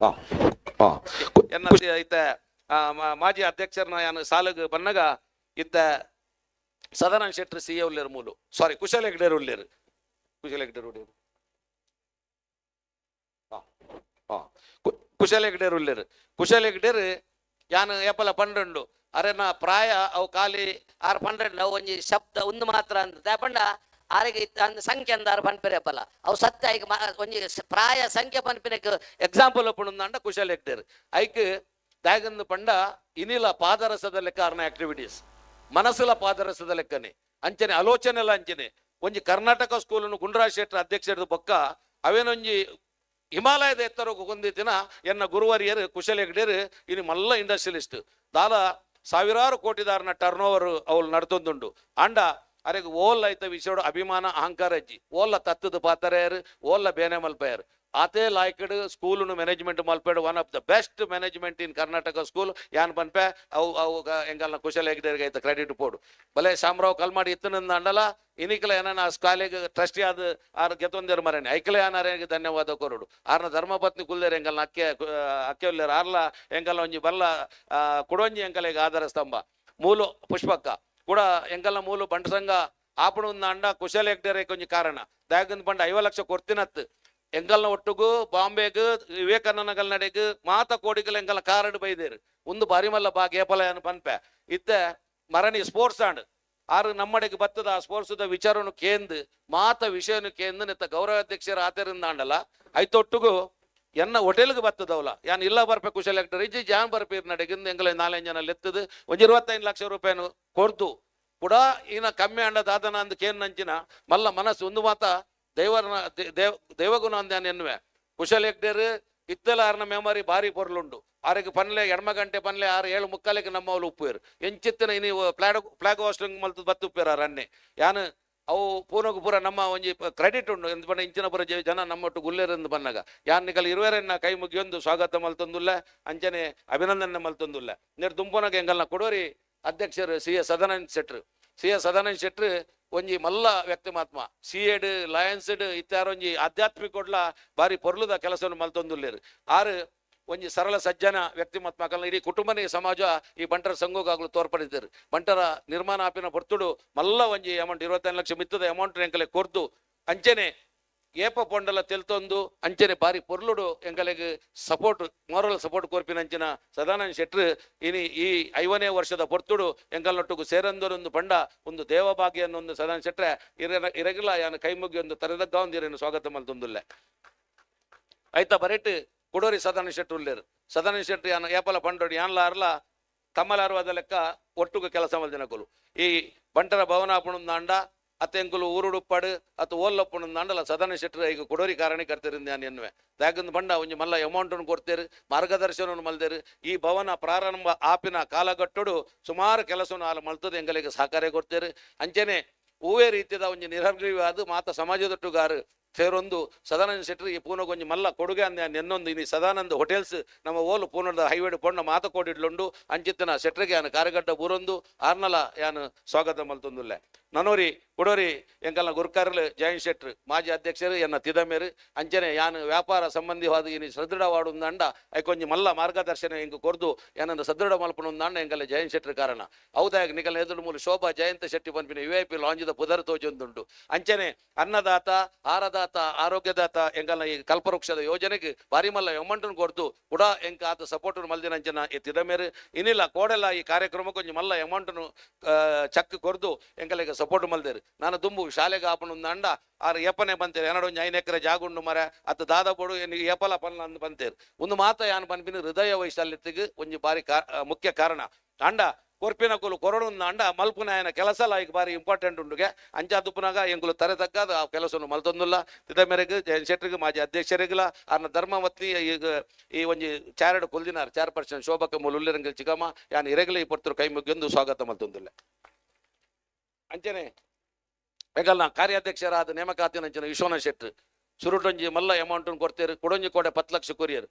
A: ಹಾ ಹಾ. ಇತ್ತ ಮಾಜಿ ಅಧ್ಯಕ್ಷರನ್ನ ಯಾನು ಸಾಲಗ ಬನ್ನಗ ಇತ್ತ ಸದಾನಂದ ಶೆಟ್ಟಿ ಸಿ ಎ ಉಳ್ಳೇರು ಮೂಲು. ಸಾರಿ ಕುಶಲ ಹೆಗ್ಡೇರು ಉಳ್ಳೇರು ಕುಶಲ ಹೆಗ್ಡೇರು ಉಳ್ಳೇರು ಹಾಂ ಕುಶಲ ಹೆಗ್ಡೇರು ಉಳ್ಳೇರು ಕುಶಲ ಹೆಗ್ಡೇರು ಯಾನು ಏಪಲ ಪಂಡು
B: ಅರೆ ನಾ ಪ್ರಾಯ ಅವು ಖಾಲಿ ಆರು ಪಂಡ್ರೆಡ್ ಅವು ಒಂಜಿ ಶಬ್ದ ಒಂದು ಮಾತ್ರ ಅಂತ ದಾಪಂಡ ಆರಿಗೆ ಅಂದ್ ಸಂಖ್ಯೆ ಅಂದ ಆರು ಪನ್ಪೆರೆ ಅಪ್ಪಲ್ಲ ಅವು ಸತ್ಯ ಈಗ ಒಂಜಿ ಪ್ರಾಯ ಸಂಖ್ಯೆ ಪನ್ಪಿನಕ್ಕೆ
A: ಎಕ್ಸಾಂಪಲ್ ಒಪ್ಪುಂದಂಡ ಕುಶಲ್ ಎಕ್ಟೇರ್ ಐಕ್ ದಾಗಂದು ಪಂಡ ಇನಿಲ ಪಾದರಸದ ಲೆಕ್ಕ ಆರ್ನ ಆಕ್ಟಿವಿಟೀಸ್ ಮನಸ್ಸುಲ ಪಾದರಸದ ಲೆಕ್ಕನೆ. ಅಂಚನೆ ಆಲೋಚನೆಲ ಅಂಚನೆ. ಒಂಜಿ ಕರ್ನಾಟಕ ಸ್ಕೂಲನ್ನು ಗುಂಡ್ರಾಜ್ ಶೆಟ್ರ ಅಧ್ಯಕ್ಷರದ ಪಕ್ಕ ಅವೇನೊಂಜಿ ಹಿಮಾಲಯದ ಎತ್ತರಕ್ಕೆ ಹೊಂದಿದ್ದಿನ ಎನ್ನ ಗುರುವರಿಯರು ಕುಶಲ್ ಹೆಗ್ಡೇರ್ ಇನ್ನು ಮಲ್ಲ ಇಂಡಸ್ಟ್ರಿಯಲಿಸ್ಟ್ ದಾದ ಸಾವಿರಾರು ಕೋಟಿದಾರನ ಟರ್ನ್ ಓವರ್ ಅವ್ಳು ನಡ್ತೊಂದುಂಡು ಅಂಡ, ಅರೆಗ್ ಓಲ್ ಐತ ವಿಷಯ ಅಭಿಮಾನ, ಅಹಂಕಾರ ಅಜ್ಜಿ ಓಲ್ಲ ತತ್ತದ ಪಾತರೆಯರು ಓಲ್ಲ ಬೇನೆ ಮಲ್ಪೆಯರು. ಆತೆ ಲಾಯ್ಕಡ್ ಸ್ಕೂಲ್ನು management ಮಲ್ಪೇಡ್ one of the best management in Karnataka school. ಯಾನ್ ಪನ್ಪೆ ಅವು ಅವು ಎಂಗಲ್ನ ಕುಶಲ ಹೆಗ್ಡೇರ್ಗೆ ಐತೆ ಕ್ರೆಡಿಟ್ ಪೋಡು ಬಲೆ ಶಾಮರಾವ್ ಕಲ್ಮಾಡಿ ಇತ್ತನಂದ ಅಂಡಲ ಇನಿಕಲ ಆ ಕಾಲೇಜ್ ಟ್ರಸ್ಟಿ ಆದ ಆರ್ ಗೆತ್ತೊಂದೇರು ಮರೇನೆ. ಐಕಲೆ ಆನಾರೇಗೆ ಧನ್ಯವಾದ ಕೊರುಡು. ಆರ್ನ ಧರ್ಮಪತ್ನಿ ಕುಲ್ದೇರ್ ಎಂಗಲ್ನ ಅಕ್ಕೆ ಅಕ್ಕೆ ಉಲ್ಲೇರ್ ಆರ್ಲ ಎಂಗಲ್ನ ಒಂಜಿ ಬಲ್ಲ ಆ, ಕುಡೊಂಜಿ ಎಂಕಲೆಗೆ ಆಧಾರ ಸ್ತಂಭ. ಮೂಲು ಪುಷ್ಪಕ್ಕ. ಕೂಡ ಎಂಗಲ್ನ ಮೂಲು ಬಂಡಸಂಗ ಸಂಘ ಆಪಣ ಅಂಡ ಕುಶಲ ಹೆಗ್ಡೇರ್ ಕೊಂಚ ಕಾರಣ. ದಾಗಂದ್ ಬಂಡ ಐವ ಲಕ್ಷ ಕೊಡ್ತಿನತ್ ಎಂಗಲ್ನ ಒಟ್ಟುಗು, ಬಾಂಬೆಗು ವಿವೇಕಾನಂದಗಲ್ ನಡೆಗು ಮಾತ ಕೋಡಿಗಲ್ ಎಂಗಲ ಕಾರಡು ಬೈದೇರು. ಒಂದು ಬಾರಿ ಮಲ್ಲ ಬಾ ಗೇಪಲ ಪನ್ಪೆ ಇತ್ತ ಮರಣಿ ಸ್ಪೋರ್ಟ್ಸ್ ಆಂಡ್ ಆರು ನಮ್ಮಡೆಗೆ ಬತ್ತದ ಆ ಸ್ಪೋರ್ಟ್ಸ್ದ ವಿಚಾರನು ಕೇಂದ್, ಮಾತ ವಿಷಯನು ಕೇಂದ್ ನಿತ್ತ ಗೌರವ ಅಧ್ಯಕ್ಷರ ಆತರಿಂದ ಆಂಡಲ್ಲ ಐತೊಟ್ಟುಗು ಎನ್ನ ಹೋಟೆಲ್ಗೆ ಬತ್ತದವಲ್ಲ ಯಾನ್ ಇಲ್ಲ ಬರ್ಪೆ ಕುಶಲ ಇಜ್ಜಿ ಜಾನ್ ಬರ್ಪೀರ್ ನಡೆಗಿಂದ ಎಂಗಲ ನಾಲ್ಕು ಜನ ಲೆತ್ತದು ಒಂಜಿ ಇರುವತ್ತೈದು ಲಕ್ಷ ರೂಪಾಯಿನು ಕೊಡ್ದು. ಕೂಡ ಈನ ಕಮ್ಮಿ ಅಂಡ ದಾದನ ಅಂದ್ ಕೇನ್ ನಂಚಿನ ಮಲ್ಲ ಮನಸ್ಸು. ಒಂದು ಮಾತ ದೇವಗುಣ ಅಂದ್ಯಾನ್ ಎನ್ನುವೆ ಕುಶಲ್ ಹೆಗ್ಡೇರ್ ಇತ್ತಲ ಆರ್ನ ಮೆಮರಿ ಭಾರಿ ಪೊರ್ಲುಂಡು. ಆರಿಗೆ ಪನ್ಲೆ ಎಡ್ಮ ಗಂಟೆ, ಪನ್ಲೆ ಆರು, ಏಳು ಮುಕ್ಕಾಲಿಗೆ ನಮ್ಮ ಅವ್ಳು ಉಪ್ಪೇರು ಎಂಚಿತ್ತಿನ ಇನಿ ಫ್ಲಾಗ್ ಫ್ಲಾಗ್ ಹೋಸ್ಟಿಂಗ್ ಮಲ್ತು ಉಪ್ಪಿರ ರನ್ನೆ. ಯಾನು, ಅವು ಪೂನಗು ಪೂರ ನಮ್ಮ ಒಂಜಿ ಕ್ರೆಡಿಟ್ ಉಂಡು. ಎಂದ್ ಪಂಡ ಇಂಚಿನ ಪುರ ಜನ ನಮ್ಮೊಟ್ಟು ಗುಲ್ಲೇರೆಂದು ಬಂದಾಗ ಯಾನ್ ನಿಕಲ್ ಇರುವೆರನ್ನ ಕೈ ಮುಗಿಯೊಂದು ಸ್ವಾಗತ ಮಲ್ತೊಂದುಲ್ಲ, ಅಂಚನೆ ಅಭಿನಂದನೆ ಮಲ್ತೊಂದುಲ್ಲ. ನೀರು ತುಂಬನಾಗ ಎಂಗಲ್ನ ಕೊಡೋರಿ ಅಧ್ಯಕ್ಷರು ಸಿ ಎಸ್ ಸದಾನಂದ ಶೆಟ್ರು. ಸಿ ಎಸ್ ಸದಾನಂದ ಶೆಟ್ರು ಒಂಜಿ ಮಲ್ಲ ವ್ಯಕ್ತಿಮಾತ್ಮ ಸಿ ಎಡ್ ಲಯನ್ಸ್ಡ್ ಇತ್ತಾರೊಂಜಿ ಆಧ್ಯಾತ್ಮಿಕ ಕೊಡ್ಲ ಬಾರಿ ಪೊರ್ಲುದ ಕೆಲಸವನ್ನು ಮಲ್ತೊಂದುಲ್ಲೇರು. ಆರು ಒಂಜಿ ಸರಳ ಸಜ್ಜನ ವ್ಯಕ್ತಿಮತ್ಮಕಲ್ನ ಇಡೀ ಕುಟುಂಬನೇ ಸಮಾಜ ಈ ಬಂಟರ ಸಂಘಗಾಗ್ಲು ತೋರ್ಪಡಿದ್ದಾರೆ ಬಂಟರ ನಿರ್ಮಾಣ ಆಪಿನ ಪೊರ್ತುಡು ಮಲ್ಲ ಒಂಜಿ ಅಮೌಂಟ್ ಇರುವತ್ತೈದು ಲಕ್ಷ ಮಿತ್ತದ ಅಮೌಂಟ್ ಎಂಕಲೆ ಕೊರ್ದು ಅಂಚನೆ ಏಪ ಪೊಂಡಲ ತೆಲ್ತೊಂದು, ಅಂಚನೆ ಬಾರಿ ಪೊರ್ಲುಡು ಎಂಕಲೆಗ್ ಸಪೋರ್ಟ್ ಮೋರಲ್ ಸಪೋರ್ಟ್ ಕೋರ್ಪಿನಂಚಿನ ಸದಾನಂದ ಶೆಟ್ರು, ಇನಿ ಈ ಐವನೇ ವರ್ಷದ ಪೊರ್ತುಡು ಎಂಕಲ್ನೊಟ್ಟಿಗೂ ಸೇರಂದರೊಂದು ಪಂಡ, ಒಂದು ದೇವಭಾಗ್ಯ ಅನ್ನೊಂದು ಸದಾನಂದ ಶೆಟ್ರೆ ಇರ ಇರಗಿಲ್ಲ, ಯಾನ ಕೈ ಮುಗಿ ಒಂದು ತರದಗ್ಗ ಒಂದಿರೇನು ಸ್ವಾಗತ ಮಲ್ತೊಂದುಲ್ಲೆ ಐತ ಬರೆಟ್, ಕುಡೋರಿ ಸದಾನಂದ ಶೆಟ್ರು ಉಲ್ಲೇರು. ಸದಾನಂದ ಶೆಟ್ರು ಯಾನ, ಏಪಲ ಪಂಡೋಡಿ, ಯಾನ್ಲ ಅರ್ಲ ತಮ್ಮಲಾರ್ವಾದ ಲೆಕ್ಕ ಒಟ್ಟುಗು ಕೆಲಸ ಮಲ್ದಿನಕುಲು ಈ ಬಂಟರ ಭವನಾಪುಣ ದಾಂಡ ಅತ್ತೆಂಕುಲು ಊರುಡುಪ್ಪಡು ಅತ್ತು ಓಲ್ಲಪ್ಪನ ನಂಡಲ ಸದನ ಶೆಟ್ಟರು ಈಗ ಕುಡೋರಿ ಕಾರಣಕರ್ತರಿಂದ ನಾನು ಎನ್ನುವೆ. ದಾಗಂದು ಬಂಡ ಒಂಜಿ ಮಲ್ಲ ಅಮೌಂಟನ್ನು ಕೊಡ್ತೇರು ಮಾರ್ಗದರ್ಶನವನ್ನು ಮಲ್ದೇರು, ಈ ಭವನ ಪ್ರಾರಂಭ ಆಪಿನ ಕಾಲಗಟ್ಟುಡು ಸುಮಾರು ಕೆಲಸವನ್ನು ಅಲ್ಲಿ ಮಲ್ತದೆ ಎಂಗಲಿಗೆ ಸಹಕಾರ ಕೊಡ್ತೇರು. ಅಂಚನೆ ಹೂವೇ ರೀತಿಯ ಒಂದು ನಿರ್ಹರ್ಗವಾದ ಮಾತ ಸಮಾಜದೊಟ್ಟುಗಾರು ಸೇರೊಂದು ಸದಾನಂದ ಶೆಟ್ಟಿ ಈ ಪೂನಗೊಂಜಿ ಮಲ್ಲ ಕೊಡುಗೆ ಅಂದ ನೆನ್ನೊಂದು ಇನಿ ಸದಾನಂದ ಹೋಟೆಲ್ಸ್ ನಮ್ಮ ಓಲು ಪೂನದ ಹೈವೇಡ್ ಪೊಂಡ ಮಾತ ಕೋಡಿಡ್ಲುಂಡು ಅಂಚಿತ್ತಿನ ಶೆಟ್ರಿಗೆ ಯಾನು ಕಾರ್ಯಗಡ್ಡ ಬೂರೊಂದು ಆರ್ನಲ ಯಾನು ಸ್ವಾಗತ ಮಲ್ತೊಂದುಲ್ಲೆ. ನನೋರಿ ಕೊಡೋರಿ, ಎಂಕಲ್ನ ಗುರ್ಕರ್ಲು, ಜಯಂತ್ ಶೆಟ್ರು, ಮಾಜಿ ಅಧ್ಯಕ್ಷರು, ಎನ್ನ ತಿದಮೇರು, ಅಂಚನೆ ಯಾನು ವ್ಯಾಪಾರ ಸಂಬಂಧಿವಾದ ಇನಿ ಸದೃಢವಾಡು ಅಂಡ ಐಕೊಂಜಿ ಮಲ್ಲ ಮಾರ್ಗದರ್ಶನ ಎಂಕು ಕೊರ್ದು ಏನಂದ ಸದೃಢ ಮಲ್ಪನ ಅಂಡ ಎಂಕಲ್ಲ ಜಯಂತ್ ಶೆಟ್ರ್ ಕಾರಣ. ಹೌದಾಗ ನಿಕಲ್ ಎದುರು ಮೂಲ ಶೋಭಾ ಜಯಂತ ಶೆಟ್ಟಿ ಪನ್ಪಿನ ಯು ಐ ಪಿ ಲಾಂಜಿದ ಪುದರ್ ತೋಜೊಂದುಂಡು ಅಂಚನೆ ಅನ್ನದಾತ ಆರದಾತ ಆರೋಗ್ಯದಾತ ಎಂಕಲ್ನ ಈ ಕಲ್ಪವೃಕ್ಷದ ಯೋಜನೆಗೆ ಬಾರಿ ಮಲ್ಲ ಎಮ್ಮಂಟನ್ನು ಕೊಡ್ತು ಕೂಡ ಎಂಕ ಆತ ಸಪೋರ್ಟ್ ಮಲ್ದಿನ ಅಂಚನ ಮೇರೆ ಇನ್ನಿಲ್ಲ, ಕೋಡೆಲ್ಲ ಈ ಕಾರ್ಯಕ್ರಮಕ್ಕೆ ಒಂಜಿ ಮಲ್ಲ ಅಮೌಂಟ್ನು ಚಕ್ ಕೊರ್ದು ಎಂಕಲಿಗೆ ಸಪೋರ್ಟ್ ಮಲ್ದೇರು. ನಾನು ದುಂಬು ಶಾಲೆಗೆ ಆಪಣ ಅಂಡ ಆರು ಏಪನೆ ಬಂತೇರು. ಎನಡು ಒಂಜಿ ಎಕರೆ ಜಾಗುಂಡು ಮರ ಅತ್ತ ದಾದ ಬೋಡು ಏಪಲ ಪನ್ಲ ಅಂದ್ ಬಂತೇರು. ಒಂದು ಮಾತ ಯಾನ್ ಪನ್ಪಿನ ಹೃದಯ ವೈಶಾಲ್ಯತೆಗೆ ಒಂಜಿ ಬಾರಿ ಮುಖ್ಯ ಕಾರಣ. ಅಂಡ ಕೊರ್ಪಿನಕುಲು ಕೊರಡುಂದಾಂಡ ಮಲ್ಪುನಾಯನ ಕೆಲಸ ಲಾಯ್ಕ್ ಬಾರಿ ಇಂಪಾರ್ಟೆಂಟ್ ಉಂಡುಗೆ. ಅಂಚಾದುಪ್ಪುನಾಗ ಎಂಕುಲು ತರೆ ತಗ್ಗಾದ ಆ ಕೆಲಸವನ್ನು ಮಲ್ತೊಂದುಲ್ಲ. ತಿದ ಮೇರೆಗೆ ಶೆಟ್ಟರಿಗೆ ಮಾಜಿ ಅಧ್ಯಕ್ಷರಿಗಿಲ್ಲ. ಆರ್ನ ಧರ್ಮವತ್ನಿ ಈಗ ಈ ಒಂಜಿ ಚಾರ್ಡ್ ಕೊಲ್ದಿನಾರ್ ಚೇರ್ಪರ್ಸನ್ ಶೋಭಕ ಮೂಲುಲ್ಲಿರಂಗಲ್ ಚಿಗಮ ಯಾನ್ ಇರಗಲಿ ಪಡ್ತರು ಕೈ ಮುಗಿಯೊಂದು ಸ್ವಾಗತ ಮಲ್ತೊಂದುಲ್ಲ. ಅಂಚನೆ ಹೆಗಲ್ನ ಕಾರ್ಯಾಧ್ಯಕ್ಷರಾದ ನೇಮಕಾತಿನ ಅಂಚನ ವಿಶ್ವನಾಥ್ ಶೆಟ್ರು, ಸುರುಟೊಂಜಿ ಮಲ್ಲ ಅಮೌಂಟ್ ಕೊಡ್ತೇರು, ಕೊಡೊಂಜಿ ಕೋಡೆ ಪತ್ತು ಲಕ್ಷ ಕೊರಿಯರು.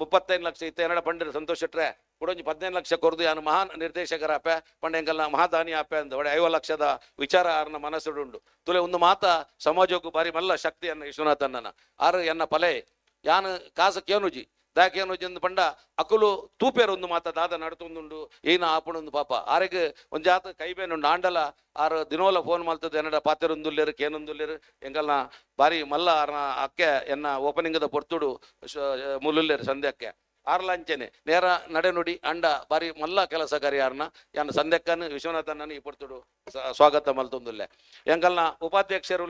A: ಮುಪ್ಪತ್ತೈದು ಲಕ್ಷ ಇತ್ತ. ಎರಡ ಪಂಡಿರು ಸಂತೋಷ್ ಶೆಟ್ರೆ? ಕೊಡೊಂಜಿ ಪದಿನೈದು ಲಕ್ಷ ಕೊರ್ದು ಯಾನು ಮಹಾನ್ ನಿರ್ದೇಶಕರ ಆಪೆ ಪಂಡ ಹೆಂಗಲ್ಲ, ಮಹಾದಾನಿ ಆಪೆ ಅಂದ. ಒಡೆ ಐವ ಲಕ್ಷದ ವಿಚಾರ ಆರ್ನ ಮನಸ್ಸುಡುಂಡು. ತುಲೆ ಒಂದು ಮಾತ, ಸಮಾಜಕ್ಕೂ ಬಾರಿ ಮಲ್ಲ ಶಕ್ತಿಯನ್ನ ಅನ್ನ ಆರು ಎನ್ನ ಪಲೆ. ಯಾನು ಕಾಸ ಪಂಡ ಅಕುಲು ತೂಪೇರು ಒಂದು ಮಾತ ದಾದ ನಡತೊಂದುಂಡು. ಏನ ಆಪಣೊಂದು ಪಾಪ. ಆರೆಗ್ ಒಂದು ಜಾತ ಕೈಬೇನುಂಡು ಆಂಡಲ ಆರು ದಿನೋಲ ಫೋನ್ ಮಲ್ತದ ಏನಡ ಪಾತೆರೊಂದುಲ್ಲೇರು ಕೇನೊಂದುಲ್ಲೇರು ಎಂಕಲ್ನ ಬಾರಿ ಮಲ್ಲ ಆರ್ನ ಅಕ್ಕೆ ಎನ್ನ ಓಪನಿಂಗದ ಪೊರ್ತುಡು ಮುಲ್ಲುಲ್ಲೇರು ಸಂಧ್ಯಕ್ಕೆ. ಆರ್ಲಂಚನೆ ನೇರ ನಡೆನುಡಿ ಅಂಡ ಬಾರಿ ಮಲ್ಲ ಕೆಲಸಗಾರಿ ಯಾರನ್ನ ಯಾನ ಸಂಧ್ಯಕ್ಕನ್ನು ವಿಶ್ವನಾಥನ್ ಈ ಪೊರ್ತುಡು ಸ್ವಾಗತ ಮಲ್ತೊಂದುಲ್ಲೆ. ಎಂಕಲ್ನ ಉಪಾಧ್ಯಕ್ಷರು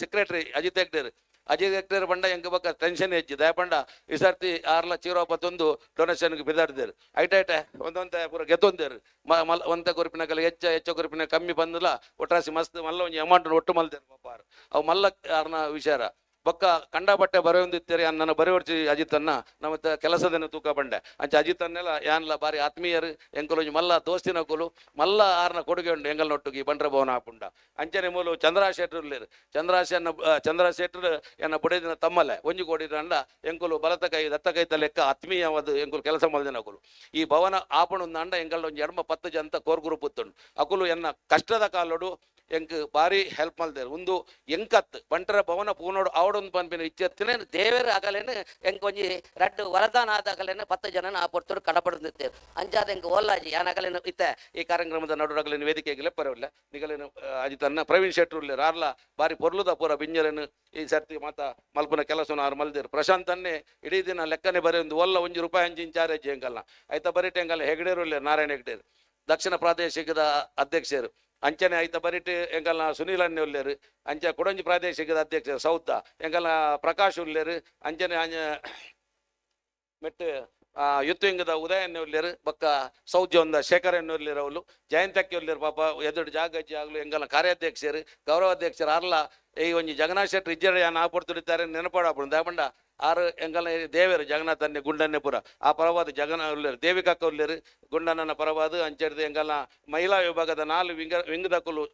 A: ಸೆಕ್ರೆಟರಿ ಅಜಿತ್ ಹೆಗ್ಡೇರ್. ಅಜಿತ್ ಹೆಗ್ಡೇರ್ ಬಂಡ ಬಕ್ಕ ಟೆನ್ಷನ್ ಹೆಚ್ಚು ದಯಪಂಡ ಈ ಸರ್ತಿ ಆರ್ಲ ಇಪ್ಪತ್ತೊಂದು ಡೊನೇಷನ್ಗೆ ಬಿದ್ದಾಡ್ದೇರು ಐಟ ಐಟ ಒಂದೊಂದ ಪೂರ ಗೆದ್ದೊಂದೇರು. ಮಲ್, ಒಂದ ಗುರುಪಿನ ಕಲ ಹೆಚ್ಚ ಹೆಚ್ಚ ಗುರುಪಿನ ಕಮ್ಮಿ ಬಂದಿಲ್ಲ ಒಟ್ರಾಸಿ ಮಸ್ತ್ ಮಲ್ಲ ಒಂದು ಅಮೌಂಟ್ ಒಟ್ಟು ಮಲ್ದೇರು ಪಾಪ ಅವ್ ಮಲ್ಲ ಆರ್ನ ವಿಚಾರ. ಬೊಕ್ಕ ಕಂಡಪಟ್ಟೆ ಬರೆಯೊಂದಿತ್ತೀರಿ ನನ್ನ ಬರೆವರ್ಚಿ ಅಜಿತನ್ನ ನಮ್ಮ ಕೆಲಸದನ್ನು ತೂಕ ಬಂಡೆ. ಅಂಚ ಅಜಿತನ್ನೆಲ್ಲ ಯಾನ್ಲ ಬಾರಿ ಆತ್ಮೀಯರು ಎಂಕಲೊಂಜಿ ಮಲ್ಲ ದೋಸ್ತಿನ ಕುಲು, ಮಲ್ಲ ಆರ್ನ ಕೊಡುಗೆ ಉಂಡು ಎಂಗಲ್ ನೊಟ್ಟುಗಿ ಬಂಡ್ರ ಭವನ ಆಪುಂಡ ಅಂಚನೆ ಮೂಲು ಚಂದ್ರ ಶೆಟ್ರು ಉಳ್ಳೇರು ಚಂದ್ರಾ ಶೆನ್ನ ಚಂದ್ರ ಶೆಟ್ರು ಎನ್ನ ಬುಡದಿನ ತಮ್ಮಲೆ, ಒಂಜಿ ಕೋಡಿದಂಡ ಎಂಕುಲು ಬಲತ ಕೈ, ದತ್ತ ಕೈತ ಲೆಕ್ಕ ಆತ್ಮೀಯವಾದ ಎಂಕುಲು ಕೆಲಸ ಮಲ್ದಿನ ಅಕುಲು ಈ ಭವನ ಆಪಣ ಅಂಡ ಎಂಗಲ್ ಒಂಜಿ ಎಡಮ ಪತ್ತು ಜನ ಕೋರ್ ಗುರುಪುತ್ತುಂಡು ಅಕುಲು ಎನ್ನ ಕಷ್ಟದ ಕಾಲೋಡು ಎಂಕ್ ಬಾರಿ ಹೆಲ್ಪ್ ಮಾಡಿದೆ. ಒಂದು ಎಂಕತ್ ಬಂಟರ ಭವನ ಪೂನೋಡು ಆವಡೊಂದು ಪನ್ಪಿನ ಇಚ್ಚತ್ತಿನ
B: ದೇವರ ಆಗಲೇನು ಎಂಕ್ ಒಂಜಿ ರಡ್ಡು ವರದಾನ ಆದಾಗಲೇನು ಪತ್ತು ಜನ ಆ ಪೊರ್ತೋಡು ಕಡಪಡ್ದಿತ್ತೇರು ಅಂಜಾದ ಎಂಕ್ ಓಲಾಜಿ ಯಾನಾಗಲೇನು ಇತ್ತೆ?
A: ಈ ಕಾರ್ಯಕ್ರಮದ ನಡುಡಗಲಿನ ಪರವಿಲ್ಲ ನಿಗಲೇನು ಅಜಿ ತನ್ನ ಪ್ರವೀಣ್ ಶೆಟ್ರು ಇಲ್ಲಿ ರಾರ್ಲ ಬಾರಿ ಪೊರ್ಲುದ ಪೂರ ಬಿಂಜಲೇನು ಈ ಸರ್ತಿ ಮಾತ ಮಲ್ಪನ ಕೆಲಸನ ಆರು ಮಲ್ದಿರು. ಪ್ರಶಾಂತ್ ಅನ್ನೆ ಇಡೀ ದಿನ ಲೆಕ್ಕನೆ ಬರೀ ಒಂದು ಒಲ್ಲ ಒಂಜಿ ರೂಪಾಯಿ ಅಂಚಿ ಇಂಚಾರೆ ಹೆಂಗಲ್ಲ. ಆಯ್ತಾ ಬರೀ ಟೆಂಗಲ್ಲ ಹೆಗ್ಡೇರು ಇಲ್ಲ ನಾರಾಯಣ ಹೆಗ್ಡೇರು. ದಕ್ಷಿಣ ಪ್ರಾದೇಶಿಕದ ಅಧ್ಯಕ್ಷರು. ಅಂಚನೆ ಐತ ಬರಿಟ್ ಎಂಕಲ್ನ ಸುನೀಲ್ ಅನ್ನೆ ಉಲ್ಲೇರು ಅಂಚೆ ಕೊಡಂಜಿ ಪ್ರಾದೇಶಿಕದ ಅಧ್ಯಕ್ಷ ಸೌತ ಎಂಕಲ್ನ ಪ್ರಕಾಶ್ ಉಲ್ಲೇರು ಅಂಚನೆ ಮೆಟ್ಟು ಯುತ್ವಿಂಗದ ಉದಯ ಉಲ್ಲೇರು ಬಕ್ಕ ಸೌದ್ಯ ಒಂದ ಶೇಖರ್ ಎನ್ನೆ ಉಲ್ಲೇರು ಅವಳು ಜಯಂತಕ್ಕೆ ಉಲ್ಲೇರು ಪಾಪ ಎದುರು ಜಾಗಜ್ಜಿ ಆಗ್ಲು ಎಂಗಲ ಕಾರ್ಯಾಧ್ಯಕ್ಷರು, ಗೌರವಾಧ್ಯಕ್ಷರು ಅರ್ಲ, ಈ ಒಂಜಿ ಜಗನ್ನಾಥ್ ಶೆಟ್ಟಿ ಇಜ್ಜರ ಯಾನ್ ಆಪಡ್ತಿರ್ತಾರೆ ನೆನಪಾಡಪ್ಪಡು ದಾಪಂಡ ಆರು ಎಂಗಲ ದೇವರು ಜಗನ್ನಾಥನ್ನೇ ಅನ್ನೆ ಪುರ ಆ ಪರವಾದ ಜಗನ ಉಲ್ಲೇರು ದೇವಿಕಕ್ಕ ಉಲ್ಲೇರು ಗುಂಡನನ್ನ ಪರವಾದ ಅಂಚೆಡ್ದು ಎಂಗಲ ಮಹಿಳಾ ವಿಭಾಗದ ನಾಲ್ಕು ವಿಂಗ ವಿಂಗದಕ್ಕಲು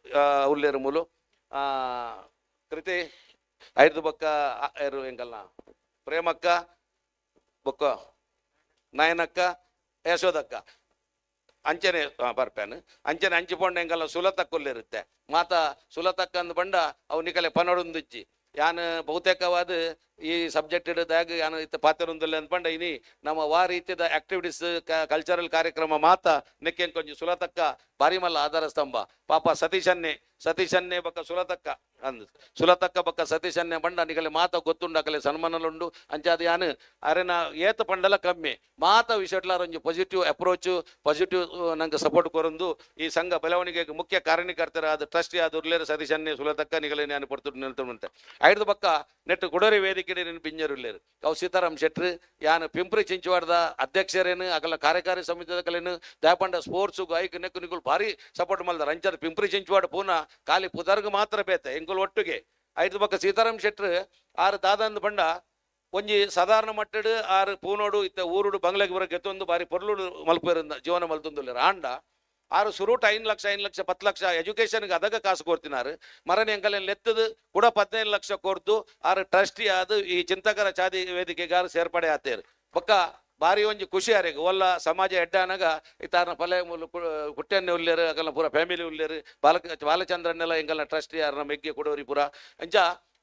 A: ಉಲ್ಲೇರು ಮೂಲು. ಕೃತಿ, ಐದು ಬೊಕ್ಕ ಯಾರು ಏರು ಎಂಗಲ್ನ ಪ್ರೇಮಕ್ಕ, ಬೊಕ್ಕ, ನಯನಕ್ಕ, ಯಶೋದಕ್ಕ. ಅಂಚನೆ ಬರ್ಪೇನು. ಅಂಚನೆ ಹಂಚಿಪೊಂಡ ಎಂಗಲ್ಲ ಸುಲತಕ್ಕೊಲ್ಲಿರುತ್ತೆ ಮಾತ ಸುಲತಕ್ಕ ಅಂದ್ ಬಂಡ, ಅವು ನಿಕಲೆ ಪನೊಡೊಂದಿಚ್ಚಿ ಯಾನ್ ಬಹುತೇಕವಾದ ಈ ಸಬ್ಜೆಕ್ಟ್ ಇಡದಾಗ ಏನು ಇತ್ತ ಪಾತ್ರೊಂದಲ್ಲಿ ಅಂದ್ಪಂಡ ಇನಿ ನಮ್ಮ ವಾ ರೀತಿಯ ಆಕ್ಟಿವಿಟೀಸ್ ಕಲ್ಚರಲ್ ಕಾರ್ಯಕ್ರಮ ಮಾತ ನೆಕ್ಕೆನ್ ಕೊಂಚ ಸುಲತಕ್ಕ ಬಾರಿ ಮಲ್ಲ ಆಧಾರ ಸ್ತಂಭ. ಪಾಪ ಸತೀಶನ್ನೆ ಸತೀಶನ್ನೆ ಬಕ್ಕ ಸುಲತಕ್ಕ ಅಂದ್, ಸುಲತಕ್ಕ ಬಕ್ಕ ಸತೀಶನ್ನೇ ಬಂಡ, ನಿಗಲಿ ಮಾತ ಗೊತ್ತುಂಡು ಅಕಲೆ ಸನ್ಮಾನಲುಂಡು ಅಂಚಾದ ಯಾನು ಅರೆನ ಏತ ಪಂಡಲ ಕಮ್ಮಿ. ಮಾತ ವಿಷಯಟ್ಲಾರ ಒಂಜಿ ಪಾಸಿಟಿವ್ ಅಪ್ರೋಚ್ ಪಾಸಿಟಿವ್ ನಂಗೆ ಸಪೋರ್ಟ್ ಕೊರೊಂದು, ಈ ಸಂಘ ಬೆಳವಣಿಗೆಗೆ ಮುಖ್ಯ ಕಾರಣಕರ್ತರಾದ ಟ್ರಸ್ಟಿ ಆದ ಉರ್ಲೇರ ಸತೀಶನ್ನೇ, ಸುಲತಕ್ಕ ನಿಗಲಿ ನಾನು ಪಡ್ತು ನಿಲ್ತು ಐದು ಬಕ್ಕ ನೆಟ್ಟು ಕುಡರಿ ವೇದಿಕೆ ನೀನು ಪಿಂಜರುಲ್ಲೇರು ಅವು ಸೀತಾರಾಮ್ ಶೆಟ್ರು, ಯಾನು ಪಿಂಪ್ರಿ ಚಿಂಚವಾಡದ ಅಧ್ಯಕ್ಷರೇನು ಅಗಲ ಕಾರ್ಯಕಾರಿ ಸಮಿತಿದ ಕಲೇನು ದಾಪಂಡ ಸ್ಪೋರ್ಟ್ಸ್, ಗಾಯಕ ನೆಕ್ಕು ನಿಗುಲು ಭಾರಿ ಸಪೋರ್ಟ್ ಮಲ್ದ ಅಂಚರ್ ಪಿಂಪ್ರಿ ಚಿಂಚವಾಡ ಪೂನ, ಖಾಲಿ ಪುದರ್ಗ ಮಾತ್ರ ಬೇತೆ ಎಂಗುಲ್ ಒಟ್ಟಿಗೆ. ಐದು ಪಕ್ಕ ಸೀತಾರಾಮ್ ಶೆಟ್ರು, ಆರು ದಾದಂದು ಬಂಡ, ಒಂಜಿ ಸಾಧಾರಣ ಮಟ್ಟಡು, ಆರು ಪೂನೋಡು, ಇತ್ತ ಊರುಡು, ಬಂಗ್ಲೆಗೆ ಬರೋ ಗೆತ್ತೊಂದು ಬಾರಿ ಪೊರ್ಲುಡು ಮಲ್ಪೇರಿಂದ ಜೀವನ ಮಲ್ತೊಂದುಲ್ಲೇರು. ಆಂಡ ಆರು ಸುರುಟ್ ಐದು ಲಕ್ಷ ಐದು ಲಕ್ಷ, ಪತ್ತು ಲಕ್ಷ. ಎಜುಕೇಷನ್ಗೆ ಅದಗ ಕಾಸು ಕೊಡ್ತಿನಾರು. ಮರನ ಎಂಕಲ್ ಲೆತ್ತದು ಕೂಡ ಹದಿನೈದು ಲಕ್ಷ ಕೊರ್ದು ಆರು ಟ್ರಸ್ಟಿ ಅದು ಈ ಚಿಂತಕರ ಚಾದಿ ವೇದಿಕೆಗಾರು ಸೇರ್ಪಡೆ ಆತೇರು ಬೊಕ್ಕ ಬಾರಿ ಒಂಜಿ ಖುಷಿ ಆರೆಗ್ ಒಲ್ಲ ಸಮಾಜ ಎಡ್ಡಾನಾಗ ಇತ್ತಾರನ ಪಲೆ ಕುಟ್ಟೆನ್ನೆ ಉಲ್ಲೇರು ಅಕಲ್ನ ಪೂರ ಫ್ಯಾಮಿಲಿ ಉಲ್ಲೇರು, ಬಾಲಕ, ಬಾಲಚಂದ್ರನ್ನೆಲ್ಲ ಎಂಗಲ್ಲ ಟ್ರಸ್ಟಿ ಯಾರನ್ನ ಮೆಗ್ಗೆ ಕೊಡೋರಿ ಪೂರ ಅಂಚ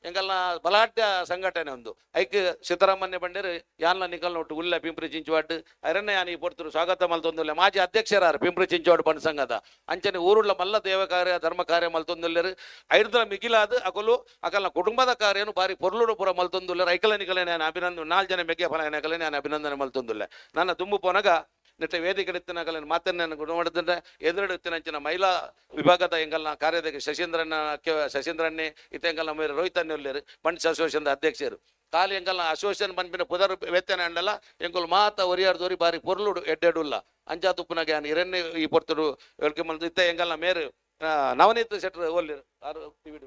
A: ಎಂಕಲ್ನ ಬಲಾಢ್ಯ ಸಂಘಟನೆ ಒಂದು. ಐಕ್ ಸಿದ್ದರಾಮನ್ಯ ಬಂಡೇರು ಯಾನ್ಲ ನಿಕಲ್ನ ಒಟ್ಟು ಉಲ್ಲ ಪಿಂಪ್ರಿ ಚಿಂಚುವಾಡ್ ಅರಣ್ಯ ಯಾನಿ ಪೊರ್ತರು, ಸ್ವಾಗತ ಮಲ್ತೊಂದುಲ್ಲೆ. ಮಾಜಿ ಅಧ್ಯಕ್ಷರಾರು ಪಿಂಪ್ರಿ ಚಿಂಚುವಾಡ್ ಬಣ್ಣ ಸಂಘದ. ಅಂಚನೆ ಊರುಳ್ಳ ಮಲ್ಲ ದೇವ ಕಾರ್ಯ ಧರ್ಮ ಕಾರ್ಯ ಮಲ್ತೊಂದುಲ್ಲೆರು ಐರ್ದ್ರ ಮಿಗಿಲಾದ ಅಕಲು, ಅಕಲ್ನ ಕುಟುಂಬದ ಕಾರ್ಯನು ಬಾರಿ ಪೊರ್ಲುಡು ಪುರ ಮಲ್ತೊಂದುಲ್ಲೆರು ಐಕಲ ನಿಕಲೆ ನಾನು ಅಭಿನಂದನೆ ನಾಲ್ ಜನ ಮೆಗ್ಗೆ ಫಲ ನಾನು ಅಭಿನಂದನೆ ಮಲ್ತೊಂದುಲ್ಲೆ. ನನ್ನ ತುಂಬು ಪೋನಗ ನೆಟ್ಟ ವೇದಿಕೆ ಎತ್ತಿನಕಲೆ ಮಾತನ್ನ ಗುಣಮಟ್ಟದ ಎದುರು ಎತ್ತಿನಂಚಿನ ಮಹಿಳಾ ವಿಭಾಗದ ಎಂಗಲ್ನ ಕಾರ್ಯದರ್ಶಿ ಶಶೀಂದ್ರನ ಶಶೀಂದ್ರನ್ನೇ, ಇತ್ತ ಎಂಗಲ್ನ ಮೇರೆ ರೋಹಿತನ್ ಅನ್ನೊಲ್ಲೇರು ಬಂಡ್ಸ್ ಅಸೋಸಿಯೇಷನ್ ಅಧ್ಯಕ್ಷರು. ಕಾಲಿ ಎಂಗಲ್ನ ಅಸೋಸಿಯೇಷನ್ ಬಂದ್ಬಿನ ಪುದರ್ ವೇತನ ಅಂಡಲ್ಲ ಎಂಕುಲು ಮಾತ ಒರಿಯಾರ್ದೋರಿ ಬಾರಿ ಪೊರ್ಲುಡು ಎಡ್ಡೆಡುಲ್ಲ. ಅಂಜಾ ತುಪ್ಪನಾಗ ಯಾನ್ ಇರನ್ನೇ ಈ ಪೊರ್ತರು ಹೇಳ್ಕೊಂಬಂದು ಇತ್ತೆ ಎಂಗಲ್ನ ಮೇರು ನವನೀತ್ ಶೆಟ್ರ್ ಒಲ್ಲಿರು ಯಾರು ಟಿವಿ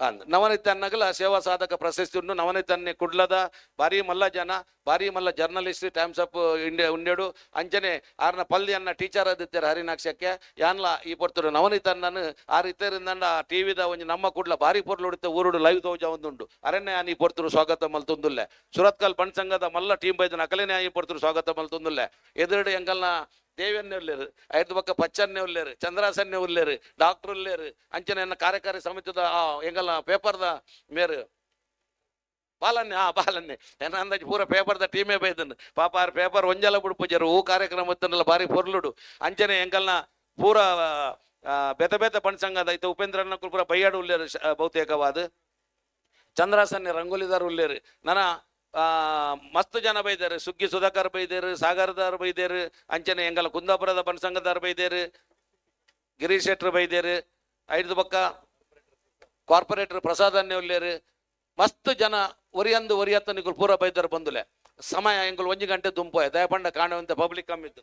A: ಅಂದ್. ನಗಲ ಅನ್ನಗಲ ಸೇವಾ ಸಾಧಕ ಪ್ರಶಸ್ತಿ ಉಂಡು ನವನೀತ್ ಕುಡ್ಲದ ಬಾರಿ ಮಲ್ಲ ಜನ ಬಾರಿ ಮಲ್ಲ ಜರ್ನಲಿಸ್ಟ್ ಟೈಮ್ಸ್ ಆಫ್ ಇಂಡಿಯಾ ಉಂಡೆಡು ಅಂಚನೆ ಆರ್ನ ಪಲ್ಲಿ ಅನ್ನ ಟೀಚರ್ ಆದಿತ್ಯರ ಹರಿನಾಕ್ಷಕ್ಕೆ. ಯಾನ್ಲ ಈ ಪೊರ್ತರು ನವನೀತ್ ಅನ್ನನು ಆ ರೀತಿಯಿಂದ ಟಿವಿದ ಒಂಜಿ ನಮ್ಮ ಕುಡ್ಲ ಭಾರಿ ಪೊರ್ಲು ಉಡಿತ ಊರುಡು ಲೈವ್ ತೋಜ ಒಂದುಂಡು. ಅರಣ್ಯ ಈ ಪೊರ್ತರು ಸ್ವಾಗತ ಮಲ್ತುಂದುಲ್ಲೆ ಸುರತ್ಕಲ್ ಬಣ್ ಸಂಘದ ಮಲ್ಲ ಟೀಮ್ ಬೈದ ನಕಲಿನ ಈ ಪೊರ್ತರು ಸ್ವಾಗತ ಮಲ್ತುಂದುಲ್ಲೆ ಎದುರುಡು ಎಂಕಲ್ನ ದೇವನ್ನೇ ಉಲ್ಲೇರು ಐದು ಪಕ್ಕ ಪಚ್ಚನ್ನೇ ಉಲ್ಲೇರು ಚಂದ್ರಾಸನ್ನೇ ಉಲ್ಲೇರು ಡಾಕ್ಟರ್ ಉಲ್ಲೇರು ಅಂಚನೆ ಕಾರ್ಯಕಾರಿ ಸಮಿತಿದ ಎಂಗಲ್ಲ ಪೇಪರ್ದ ಮೇರು. ಬಾಲನ್ನೇ ಆ ಬಾಲನ್ನೇ ಎನ್ನ ಅಂದಾಜು ಪೂರ ಪೇಪರ್ದ ಟೀಮೇ ಬೈದನ್ ಪಾಪ ಆರ್ ಪೇಪರ್ ಒಂಜಲ ಬಿಡ್ಪುಜರು ಹೂ ಕಾರ್ಯಕ್ರಮ ಇತ್ತನಲ್ಲ ಬಾರಿ ಪೊರ್ಲುಡು. ಅಂಚನೆ ಎಂಗಲ್ನ ಪೂರ ಬೆತ ಬೆತ ಪಣ್ಸಂಗದ ಐತೆ. ಉಪೇಂದ್ರನ ಪೂರ ಬೈಯಾಡು ಶ- ಬಹುತೇಕವಾದ. ಚಂದ್ರಾಸನ್ನೇ ರಂಗೋಲಿದಾರ್ ಉಲ್ಲೇರು ನನ್ನ ಮಸ್ತ್ ಜನ ಬೈದಾರೆ ಸುಗ್ಗಿ ಸುಧಾಕರ್ ಬೈದೇರು ಸಾಗರದಾರ್ ಬೈದೇರು ಅಂಚನೆ ಎಂಗಲ ಕುಂದಾಪುರದ ಬನಸಂಗದಾರ್ ಬೈದೇರು ಗಿರೀಶ್ ಶೆಟ್ರ್ ಬೈದೇರು ಐದು ಪಕ್ಕ ಕಾರ್ಪೊರೇಟರ್ ಪ್ರಸಾದ್ ಅನ್ನೆ ಉಲ್ಲೇರು ಮಸ್ತ್ ಜನ ಒರಿಯಂದು ಒರಿಯತ್ತ ನಿಗುಲ್ ಪೂರ ಬೈದಾರ ಬಂದುಲೆ. ಸಮಯ ಎಂಗುಲ್ ಒಂಜಿ ಗಂಟೆ ದುಂಪೋಯ ದಯಪಂಡ ಕಾಣುವಂತೆ ಪಬ್ಲಿಕ್ ಕಮ್ಮಿತ್ತು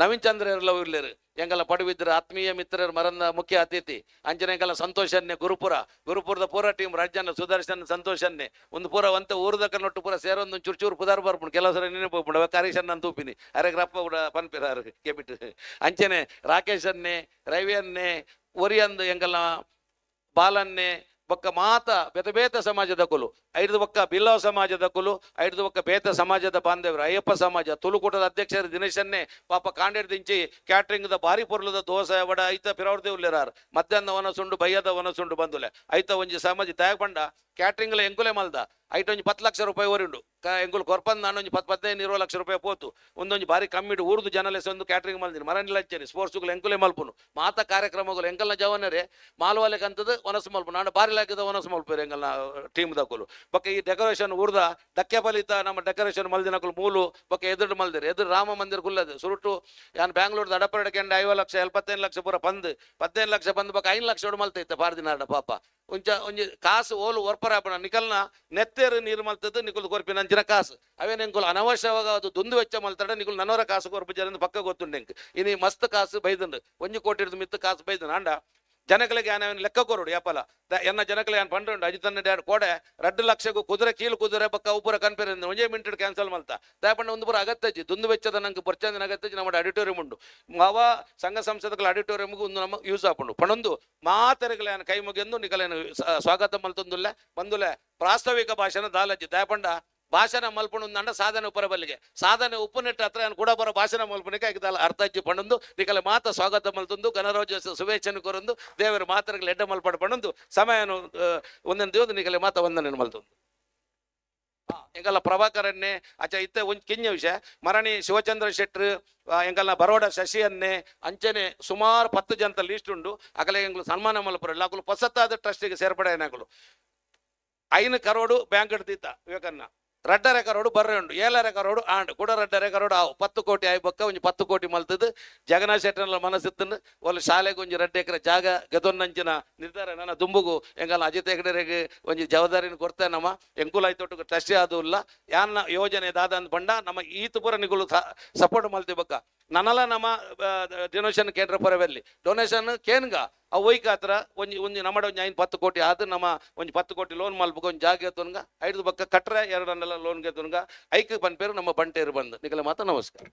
A: ನವೀನ್ ಚಂದ್ರ ಇರಲ್ಲ ಇರ್ಲೇರು. ಎಂಗಲ ಪಡುವಿದ್ರ ಆತ್ಮೀಯ ಮಿತ್ರರ ಮರಂದ ಮುಖ್ಯ ಅತಿಥಿ, ಅಂಜನ ಎಂಗಲ್ಲ ಸಂತೋಷನ್ನೇ, ಗುರುಪುರ, ಗುರುಪುರದ ಪೂರ ಟೀಮ್ ರಾಜ್ಯನ ಸುದರ್ಶನ್ ಸಂತೋಷನ್ನೇ. ಒಂದು ಪೂರ ಒಂತ ಊರದ ಕನ್ನೊಟ್ಟು ಪೂರ ಸೇರೊಂದು ಚೂರು ಚೂರು ಪುದಾರ್ ಬರ್ಪುಂಡು ಕೆಲವು ಸರ ನೆನಪು ಕರೀಶನ್ ಅಂತ ತೂಪಿನಿ ಅರೆ ಗ್ರಪ್ಪ ಕೂಡ ಪನ್ಪಿರಾರು, ಕೆಬಿಟ್ಟು. ಅಂಚನೆ ರಾಕೇಶನ್ನೇ, ರವಿಯನ್ನೇ, ಒರಿಯಂದು ಎಂಗಲ ಬಾಲನ್ನೆ ಬೊಕ್ಕ ಮಾತ ಬೆತಬೇತ ಬೇತ ಸಮಾಜದ ಕುಲು ಐದು ಬೊಕ್ಕ ಬಿಲ್ಲವ ಸಮಾಜದ ಕುಲು ಐದು ಒಕ್ಕ ಬೇತ ಸಮಾಜದ ಬಾಂಧವ್ಯರು ಅಯ್ಯಪ್ಪ ಸಮಾಜ ತುಳುಕೂಟದ ಅಧ್ಯಕ್ಷರ ದಿನೇಶನ್ನೇ ಪಾಪ ಕ್ಯಾಟ್ರಿಂಗ್ ದ ಬಾರಿ ಪೊರ್ಲದ ದೋಸೆ ವಡ ಐತ ಪಿರವ್ರದೇ ಉಲ್ಲೇರಾರ್ ಮಧ್ಯಾಹ್ನ ವನಸುಂಡು ಬಯ್ಯದ ವನಸುಂಡು ಬಂದುಲೆ ಐತ ಒಂಜಿ ಸಮಾಜ ತಯಾಗ ಪಂಡ ಕ್ಯಾಟ್ರಿಂಗ್ ಎಂಗುಲೆ ಮಲ್ದ? ಐಟ್ ಒಂಜಿ ಪತ್ತು ಲಕ್ಷ ರೂಪಾಯಿ ಓರಿಂಡು. ಕ ಎಂಕುಲು ಕೊರ್ಪಂದ್ ನಾನು ಒಂಜಿ ಪತ್ತು ಹದಿನೈದು ಇರುವ ಲಕ್ಷ ರೂಪಾಯಿ ಪೋತು. ಒಂದೊಂದು ಬಾರಿ ಕಮ್ಮಿಡು ಊರ್ದು ಜನಲೆಸ ಒಂದು ಕ್ಯಾಟ್ರಿಂಗ್ ಮಲ್ದಿನಿ. ಮರಣಿಲ್ಲ ಹಚ್ಚೇನಿ ಸ್ಪೋರ್ಟ್ಸ್ಗಳು ಎಂಕುಲೆ ಮಲ್ಪುನು. ಮಾತ ಕಾರ್ಯಕ್ರಮಗಳು ಎಂಕಲ್ನ ಜವನರೇ? ಮಾಲ್ವಾಲೆ ಕಂತದ್ದು ಒನಸು ಮಲ್ಪು ನಾನು ಬಾರಿ ಲಾಕಿದ ಒನಸು ಮಲ್ಪರು ಎಂಕಲ್ನ ಟೀಮ್ ದಕ್ಕಲು ಬಕ್ಕ ಈ ಡೆಕೋರೇಷನ್ ಊರ್ದ ಡಕ್ಕೆ ಬಲಿತ ನಮ್ಮ ಡೆಕೋರೇಷನ್ ಮಲ್ದಿನಕಲು ಮೂಲು, ಬಕ್ಕ ಎದುರು ಮಲ್ದಿರಿ. ಎದುರು ರಾಮ ಮಂದಿರ ಕುಲ್ಲದು. ಸುರುಟು, ಯಾನ್ ಬ್ಯಾಂಗ್ಳೂರ್ದ ಅಡಪರಡಕ್ಕೆ ಐವತ್ತು ಐವ ಲಕ್ಷ, ಎಲ್ಪತ್ತೈದು ಲಕ್ಷ ಪೂರ ಪಂದ್. ಪದಿನೈದು ಲಕ್ಷ ಬಂದ್ ಬಕ್ಕ ಐದು ಲಕ್ಷ ಮಲ್ತೈತೆ ಪಾರ್ದಿನಾಡ ಪಾಪ. ಒಂಚ ಒಂಜಿ ಕಾಸು ಓಲು ಒರ್ಪರಾಪಣ ನಿಕಲ್ನ ನೆತ್ತೇರು ನೀರು ಮಲ್ತದ್ದು ನಿಕುಲ್ ಕೊರ್ಪಿನ ಅಂಚಿನ ಕಾಸು. ಅವೇ ನಿಂಕುಲ್ ಅನವಶ್ಯವಾಗ ಅದು ದುಂದು ವೆಚ್ಚ ಮಲ್ತಾಡ, ನಿಕುಲ್ ನನ್ನವರ ಕಾಸು ಕೊರ್ಪು ಜನ ಪಕ್ಕ ಗೊತ್ತುಂಡು ಎಂಕ್ ಇನಿ ಮಸ್ತ್ ಕಾಸು ಬೈದಂಡು. ಒಂಜಿ ಕೋಟಿ ಮಿತ್ತು ಕಾಸು ಬೈದನ್ ಅಂಡ ಜನಗಳಿಗೆ ಲೆಕ್ಕ ಕೊರೋಡು ಯಾಪಲ ಎನ್ನ ಜನಗಳಿಗೆ ಏನು ಪಂಡು ಅಜಿತನ್ನ ಡ್ಯಾಡ್ ಕೋಡೆ, ರಡ್ಡು ಲಕ್ಷಗೂ ಕುದುರೆ, ಕೀಲು ಕುದುರೆ ಬಕ್ಕ ಉಪುರ ಕನ್ಪೇರ್ ಒಂಜೇ ಮಿಂಟ್ ಕ್ಯಾನ್ಸಲ್ ಮಲ್ತ. ದಾಪಂಡ ಒಂದು ಪುರ ಅಗತ್ಯಜಿ ದುಂದು ವೆಚ್ಚದ ನಂಗೆ ಬರ್ಚಂದಿನ ಅಗತ್ಯಜಿ ನಮ್ಮ ಆಡಿಟೋರಿಯಂ ಉಂಡು. ಅವ ಸಂಘ ಸಂಸದಗಳ ಆಡಿಟೋರಿಯಂಗೂ ಒಂದು ನಮ್ಮ ಯೂಸ್ ಆಪುಂಡು ಪಣೊಂದು ಮಾತರೆಗಳ ಕೈ ಮುಗಿಯಂದು ನಿಕಲೇನು ಸ್ವಾಗತ ಮಲ್ತೊಂದುಲ್ಲೆ ಬಂದುಲೆ ಪ್ರಾಸ್ತಾವಿಕ ಭಾಷೆನ ದಾಲಜ್ಜಿ. ದಾಪಂಡ ಭಾಷಣ ಮಲ್ಪುಣ ಅಂಡ ಸಾಧನೆ ಉಪರ ಬಲ್ಲಿಗೆ ಸಾಧನೆ ಉಪ್ಪುನೆಟ್ಟ ಹತ್ರ ಕೂಡ ಬರೋ ಭಾಷಣ ಮಲ್ಪನಿಕೆ ಆಗಿದ್ದಲ್ಲ ಅರ್ಥ ಹಚ್ಚಿ ಪಣಂದು ನಿಖಲೆ ಮಾತ ಸ್ವಾಗತ ಮಲ್ತೊಂದು ಗಣರಾಜ್ಯ ಶುಭೇಚ್ಛನೆ ಕೊರಂದು, ದೇವರ ಮಾತರಿಗೆ ಎಡ್ಡ ಮಲ್ಪಡ ಪಣಂದು ಸಮಯನು ಒಂದೊಂದು ದೇವದ ನಿಕಲೆ ಮಾತ ವಂದನೆ ಮಲ್ತೊಂದು. ಎಂಗಲ್ಲ ಪ್ರಭಾಕರನ್ನೇ ಅಚ ಇತ್ತೆ ಒಂದು ಕಿಂಜ ವಿಷಯ. ಮರಣಿ ಶಿವಚಂದ್ರ ಶೆಟ್ರು ಹೆಂಗಲ್ಲ ಬರೋಡ ಶಶಿಯನ್ನೇ, ಅಂಚನೆ ಸುಮಾರು ಪತ್ತು ಜನತ ಲೀಸ್ಟ್ ಉಂಡು. ಅಕಲೆ ಎಂಗ್ಲು ಸನ್ಮಾನ ಮಲ್ಪರ ಅಕಲು ಹೊಸತಾದ ಟ್ರಸ್ಟಿಗೆ ಸೇರ್ಪಡೆ ಏನಾಗಲು? ಐನು ಕರೋಡು ಬ್ಯಾಂಕ್ ಹಿಡ್ದಿತ್ತ ವಿವೇಕನ್ನ. ರಡ್ಡರೆ ರೆಕರೋಡು ಬರ್ರೆ ಉಂಡು. ಏಲ ರೆಕರೋಡು ಆಂಡ್ ಕೂಡ ರಡ್ಡೆ ರೆಕರೋಡು ಆವು. ಪತ್ತು ಕೋಟಿ ಆಯ್ ಬೊಕ್ಕ ಒಂಜಿ ಪತ್ತು ಕೋಟಿ ಮಲ್ತದ್ದು ಜಗನ್ನಾಥ್ ಶೆಟ್ಟರ್ನ ಮನಸ್ಸಿತ್ತನ್ನು ಒಲ್ಲ ಶಾಲೆಗೆ ಒಂಜಿ ರಡ್ಡ ಎಕರೆ ಜಾಗ ಗದೊನ್ನಂಜಿನ ನಿರ್ಧಾರ ನನ್ನ ದುಂಬುಗು. ಎಂಗಲ್ಲ ಅಜಿತ್ ಹೆಗಡೆರೆಗೆ ಒಂಜಿ ಜವಾಬ್ದಾರಿನ ಕೊಡ್ತೆ ನಮ್ಮ. ಎಂಕುಲ ಐತೊಟ್ಟು ಟ್ರಸ್ಟ್ ಆದೂ ಇಲ್ಲ ಯಾನ್ನ ಯೋಜನೆ ದಾದ ಅಂದ್ ಬಂಡ ನಮ್ಮ ಈತ ಪುರ ನಿಗುಲು ಸಪೋರ್ಟ್ ಮಲ್ತಿ ಬೊಕ್ಕ. ನನಲ ನಮ್ಮ ಡೊನೇಷನ್ ಕೇಂದ್ರ ಪರವೆಲ್ಲಿ ಡೊನೇಷನ್ ಕೇನ್ಗ? ಆ ಒಯ್ಕ ಹತ್ರ ಒಂಜಿ ಒಂಜಿ ನಮ್ಮಡ ಒಂಜಿ ಐದು ಪತ್ತು ಕೋಟಿ ಆದ್ ನಮ್ಮ ಒಂಜಿ ಪತ್ತು ಕೋಟಿ ಲೋನ್ ಮಾಲ್ಬೇಕು ಒಂದು ಜಾಗ ಎತ್ತುನ್ಗ, ಐದು ಬಕ್ಕ ಕಟ್ರೆ ಎರಡನ್ನೆಲ್ಲ ಲೋನ್ ಗೆತ್ತುನ್ಗ ಐಕ್ ಪನ್ಪೇರು ನಮ್ಮ ಬಂಟೇರು ಬಂದು. ನಿಕಲ ಮಾತ ನಮಸ್ಕಾರ.